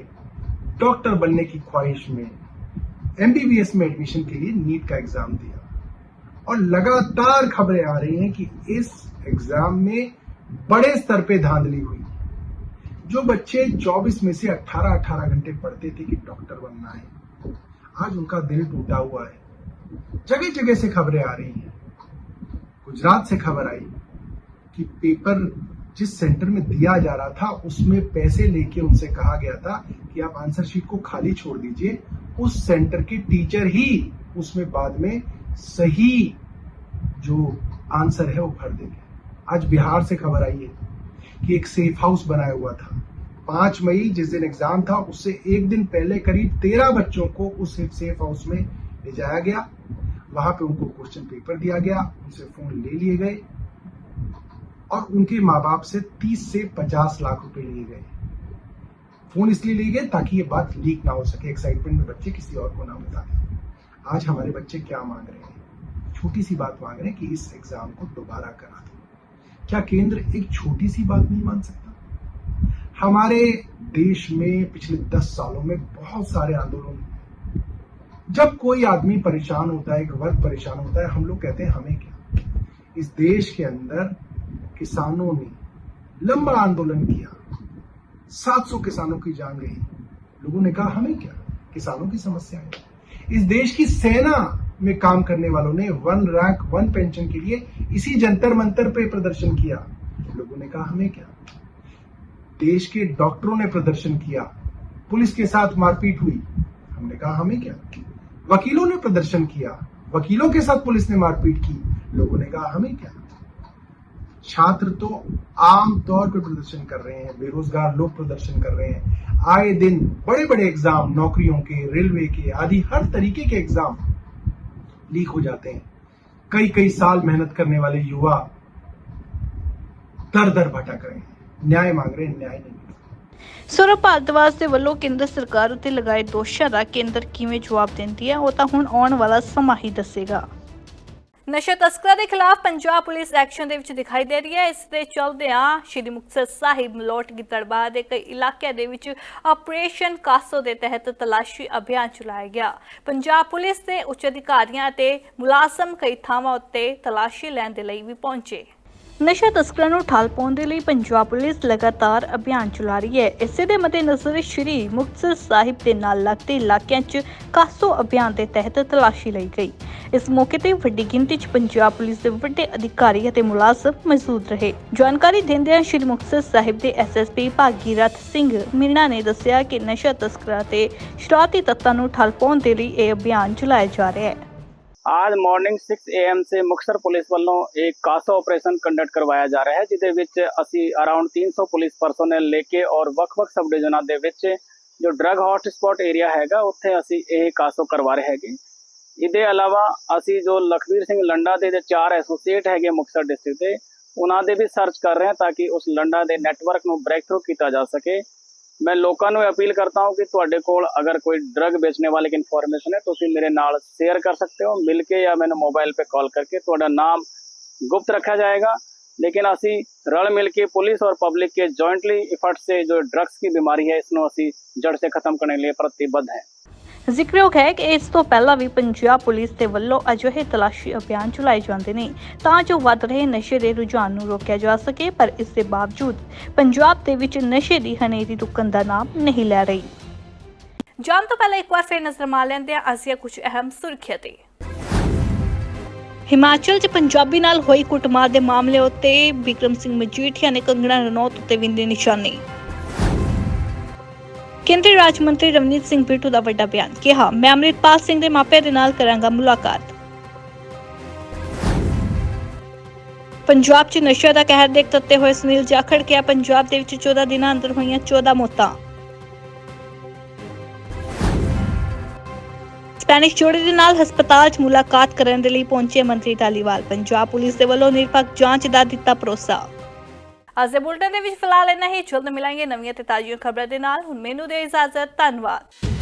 डॉक्टर बनने की ख्वाहिश में एमबीबीएस में एडमिशन के लिए नीट का एग्ज़ाम दिया। और लगातार खबरें आ रही हैं कि इस एग्ज़ाम में बड़े स्तर पे धांधली हुई। जो बच्चे 24 में से 18-18 घंटे पढ़ते थे कि डॉक्टर बनना है, आज उनका दिल टूटा हुआ है। जगह जगह से खबरें आ रही हैं। गुजरात से खबर आई कि पेपर जिस सेंटर में दिया जा रहा था, उसमें पैसे लेके उनसे कहा गया था कि आप आंसर शीट को खाली छोड़ दीजिए। उस सेंटर के टीचर ही उसमें बाद में सही जो आंसर है वो भर देंगे। आज बिहार से खबर आई है कि एक सेफ़ हाउस बनाया हुआ था। पाँच मई जिस दिन एग्ज़ाम था, उससे एक दिन पहले करीब तेरह बच्चों को उस सेफ़ हाउस में ले जाया गया। वहाँ पे उनको क्वेश्चन पेपर दिया गया, उनसे फ़ोन ले लिए गए और उनके माँ बाप से 30 से 50 लाख रुपए लिए गए। फ़ोन इसलिए लिए गए ताकि ये बात लीक ना हो सके एक्साइटमेंट में बच्चे किसी और को ना बता दें आज हमारे बच्चे क्या मांग रहे हैं? छोटी सी बात मांग रहे हैं कि इस एग्ज़ाम को दोबारा करा दो। क्या केंद्र एक छोटी सी बात नहीं मान सकता? हमारे देश में पिछले दस सालों में बहुत सारे आंदोलन जब कोई आदमी परेशान होता है, एक वर्ग परेशान होता है, हम लोग कहते हैं, हमें क्या? इस देश के अंदर किसानों ने लंबा आंदोलन किया। 700 किसानों की जान गई। लोगों ने कहा, हमें क्या? किसानों की समस्या है। इस देश की सेना में काम करने वालों ने वन रैंक, वन पेंशन के लिए इसी जंतर मंतर पे प्रदर्शन किया। लोगों ने कहा, हमें क्या? देश के डॉक्टरों ने प्रदर्शन किया। पुलिस के साथ मारपीट हुई। हमने कहा, हमें क्या? वकीलों ने प्रदर्शन किया। वकीलों के साथ पुलिस ने मारपीट की। लोगों ने कहा, हमें क्या? छात्र तो आम तौर पर प्रदर्शन कर रहे हैं। बेरोजगार लोग प्रदर्शन कर रहे हैं। आए दिन बड़े बड़े एग्ज़ाम नौकरियों के रेलवे के आदि हर तरीके के एग्ज़ाम लीक हो जाते हैं। कई कई साल मेहनत करने वाले युवा दर दर भटक रहे हैं न्याय मांग रहे हैं, न्याय नहीं। ਸੌਰਵ ਭਾਰਦਵਾਜ ਦੇ ਵੱਲੋਂ ਕੇਂਦਰ ਸਰਕਾਰ ਉੱਤੇ ਲਗਾਏ ਦੋਸ਼ਾਂ ਦਾ ਕੇਂਦਰ ਕਿਵੇਂ ਜਵਾਬ ਦਿੰਦੀ ਹੈ, ਉਹ ਤਾਂ ਹੁਣ ਆਉਣ ਵਾਲਾ ਸਮਾਂ ਹੀ ਦੱਸੇਗਾ। ਨਸ਼ਾ ਤਸਕਰਾਂ ਦੇ ਖਿਲਾਫ ਪੰਜਾਬ ਪੁਲਿਸ ਐਕਸ਼ਨ ਦੇ ਵਿੱਚ ਦਿਖਾਈ ਦੇ ਰਹੀ ਹੈ। ਇਸ ਦੇ ਚਲਦਿਆਂ ਸ਼੍ਰੀ ਮੁਕਤਸਰ ਸਾਹਿਬ ਮਲੋਟ ਗਿੱਦੜਬਾਹ ਦੇ ਕਈ ਇਲਾਕਿਆਂ ਦੇ ਵਿੱਚ ਆਪਰੇਸ਼ਨ ਕਾਸੋ ਦੇ ਤਹਿਤ ਤਲਾਸ਼ੀ ਅਭਿਆਨ ਚਲਾਇਆ ਗਿਆ। ਪੰਜਾਬ ਪੁਲਿਸ ਦੇ ਉੱਚ ਅਧਿਕਾਰੀਆਂ ਅਤੇ ਮੁਲਾਜ਼ਮ ਕਈ ਥਾਵਾਂ ਉੱਤੇ ਤਲਾਸ਼ੀ ਲੈਣ ਦੇ ਲਈ ਵੀ ਪਹੁੰਚੇ। ਨਸ਼ਾ ਤਸਕਰਾਂ ਨੂੰ ਠਾਲ ਪਾਉਣ ਦੇ ਲਈ ਪੰਜਾਬ ਪੁਲਿਸ ਲਗਾਤਾਰ ਅਭਿਆਨ ਚਲਾ ਰਹੀ ਹੈ। ਇਸੇ ਦੇ ਮੱਦੇਨਜ਼ਰ ਸ਼੍ਰੀ ਮੁਕਤਸਰ ਸਾਹਿਬ ਦੇ ਨਾਲ ਲੱਗਦੇ ਇਲਾਕਿਆਂ 'ਚ ਕਾਸੋ ਅਭਿਆਨ ਦੇ ਤਹਿਤ ਤਲਾਸ਼ੀ ਲਈ ਗਈ। ਇਸ ਮੌਕੇ ਤੇ ਵੱਡੀ ਗਿਣਤੀ 'ਚ ਪੰਜਾਬ ਪੁਲਿਸ ਦੇ ਵੱਡੇ ਅਧਿਕਾਰੀ ਅਤੇ ਮੁਲਾਜ਼ਮ ਮੌਜੂਦ ਰਹੇ। ਜਾਣਕਾਰੀ ਦਿੰਦਿਆਂ ਸ਼੍ਰੀ ਮੁਕਤਸਰ ਸਾਹਿਬ ਦੇ ਐਸਐਸਪੀ ਭਾਗੀਰਥ ਸਿੰਘ ਮੀਣਾ ਨੇ ਦੱਸਿਆ ਕਿ ਨਸ਼ਾ ਤਸਕਰਾਂ ਤੇ ਸ਼ਰਾਰਤੀ ਤੱਤਾਂ ਨੂੰ ਠੱਲ ਪਾਉਣ ਦੇ ਲਈ ਇਹ ਅਭਿਆਨ ਚਲਾਇਆ ਜਾ ਰਿਹਾ ਹੈ। ਅੱਜ ਮਾਰਨਿੰਗ 6 AM ਸੇ ਮੁਕਤਸਰ ਪੁਲਿਸ ਵੱਲੋਂ ਇੱਕ ਕਾਸਾ ਆਪਰੇਸ਼ਨ ਕੰਡਕਟ ਕਰਵਾਇਆ ਜਾ ਰਿਹਾ ਹੈ ਜਿਹਦੇ ਵਿੱਚ ਅਸੀਂ ਅਰਾਊਂਡ 300 ਪੁਲਿਸ ਪਰਸੋਨਲ ਲੈ ਕੇ ਔਰ ਵੱਖ-ਵੱਖ ਸਬ ਡਿਵੀਜ਼ਨਾਂ ਦੇ ਵਿੱਚ ਜੋ ਡਰਗ ਹੌਟ ਏਰੀਆ ਹੈਗਾ ਉੱਥੇ ਅਸੀਂ ਇਹ ਕਾਸੋ ਕਰਵਾ ਰਹੇ ਹੈਗੇ ਇਹਦੇ ਇਲਾਵਾ ਅਸੀਂ ਜੋ ਲਖਵੀਰ ਸਿੰਘ ਲੰਡਾ ਦੇ ਚਾਰ ਐਸੋਸੀਏਟ ਹੈਗੇ ਮੁਕਤਸਰ ਡਿਸਟ੍ਰਿਕਟ ਦੇ ਉਹਨਾਂ ਦੇ ਵੀ ਸਰਚ ਕਰ ਰਹੇ ਹਾਂ ਤਾਂ ਕਿ ਉਸ ਲੰਡਾ ਦੇ ਨੈਟਵਰਕ ਨੂੰ ਬ੍ਰੇਕ ਥਰੂ ਕੀਤਾ ਜਾ ਸਕੇ मैं लोगों अपील करता हूँ कि थोड़े तो को अगर कोई ड्रग बेचने वाले की इन्फॉर्मेशन है तो उसी मेरे नाल शेयर कर सकते हो मिल के या मैंने मोबाइल पर कॉल करके थोड़ा तो नाम गुप्त रखा जाएगा। लेकिन असी रल मिल के पुलिस और पब्लिक के जॉइंटली एफर्ट से जो ड्रग्स की बीमारी है, इसनों असी जड़ से खत्म करने के लिए प्रतिबद्ध हैं। ਜ਼ਿਕਰਯੋਗ ਹੈ ਕਿ ਇਸ ਤੋਂ ਪਹਿਲਾਂ ਵੀ ਪੰਜਾਬ ਪੁਲਿਸ ਦੇ ਵੱਲੋਂ ਅਜਿਹੇ ਤਲਾਸ਼ੀ ਅਭਿਆਨ ਚਲਾਏ ਜਾਂਦੇ ਨੇ, ਤਾਂ ਜੋ ਵੱਧ ਰਹੇ ਨਸ਼ੇ ਦੇ ਰੁਝਾਨ ਨੂੰ ਰੋਕਿਆ ਜਾ ਸਕੇ, ਪਰ ਇਸ ਦੇ ਬਾਵਜੂਦ ਪੰਜਾਬ ਦੇ ਵਿੱਚ ਨਸ਼ੇ ਦੀ ਹਨੇਰੀ ਰੁਕਣ ਦਾ ਨਾਮ ਨਹੀਂ ਲੈ ਰਹੀ। ਜਾਣ ਤੋਂ ਪਹਿਲਾਂ ਇੱਕ ਵਾਰ ਫਿਰ ਨਜ਼ਰ ਮਾਰ ਲੈਂਦੇ ਹਾਂ ਅਸੀਂ ਕੁਝ ਅਹਿਮ ਸੁਰਖੀਆਂ ਤੇ। ਹਿਮਾਚਲ 'ਚ ਪੰਜਾਬੀ ਨਾਲ ਹੋਈ ਕੁੱਟਮਾਰ ਦੇ ਮਾਮਲੇ ਉੱਤੇ ਵਿਕਰਮ ਸਿੰਘ ਮਜੀਠੀਆ ਨੇ ਕੰਗਣਾ ਰਣੌਤ ਉੱਤੇ ਵਿੰਦੀ ਨਿਸ਼ਾਨੀ। ਕੇਂਦਰੀ ਰਾਜ ਮੰਤਰੀ ਰਵਨੀਤ ਸਿੰਘ ਬਿੱਟੂ ਦਾ ਵੱਡਾ ਬਿਆਨ, ਕਿਹਾ, ਮੈਂ ਅੰਮ੍ਰਿਤਪਾਲ ਸਿੰਘ ਦੇ ਮਾਪਿਆਂ ਦੇ ਨਾਲ ਕਰਾਂਗਾ ਮੁਲਾਕਾਤ। ਪੰਜਾਬ 'ਚ ਨਸ਼ਾ ਦਾ ਕਹਿਰ ਦੇਖਦੇ ਹੋਏ ਸੁਨੀਲ ਜਾਖੜ ਕਿਹਾ, ਪੰਜਾਬ ਦੇ ਵਿੱਚ 14 ਦਿਨਾਂ ਅੰਦਰ ਹੋਈਆਂ 14 ਮੌਤਾਂ। ਸਪੈਨਿਸ਼ ਜੋੜੇ ਦੇ ਨਾਲ ਹਸਪਤਾਲ 'ਚ ਮੁਲਾਕਾਤ ਕਰਨ ਦੇ ਲਈ ਪਹੁੰਚੇ ਮੰਤਰੀ ਢਾਲੀਵਾਲ ਪੰਜਾਬ ਪੁਲਿਸ ਦੇ ਵੱਲੋਂ ਨਿਰਪੱਖ ਜਾਂਚ ਦਾ ਦਿੱਤਾ ਭਰੋਸਾ। ਅੱਜ ਦੇ ਬੁਲਟਨ ਦੇ ਵਿੱਚ ਫਿਲਹਾਲ ਇੰਨਾ ਹੀ। ਜਲਦ ਮਿਲਾਂਗੇ ਨਵੀਆਂ ਤੇ ਤਾਜ਼ੀਆਂ ਖਬਰਾਂ ਦੇ ਨਾਲ। ਹੁਣ ਮੈਨੂੰ ਦੇ ਇਜਾਜ਼ਤ। ਧੰਨਵਾਦ।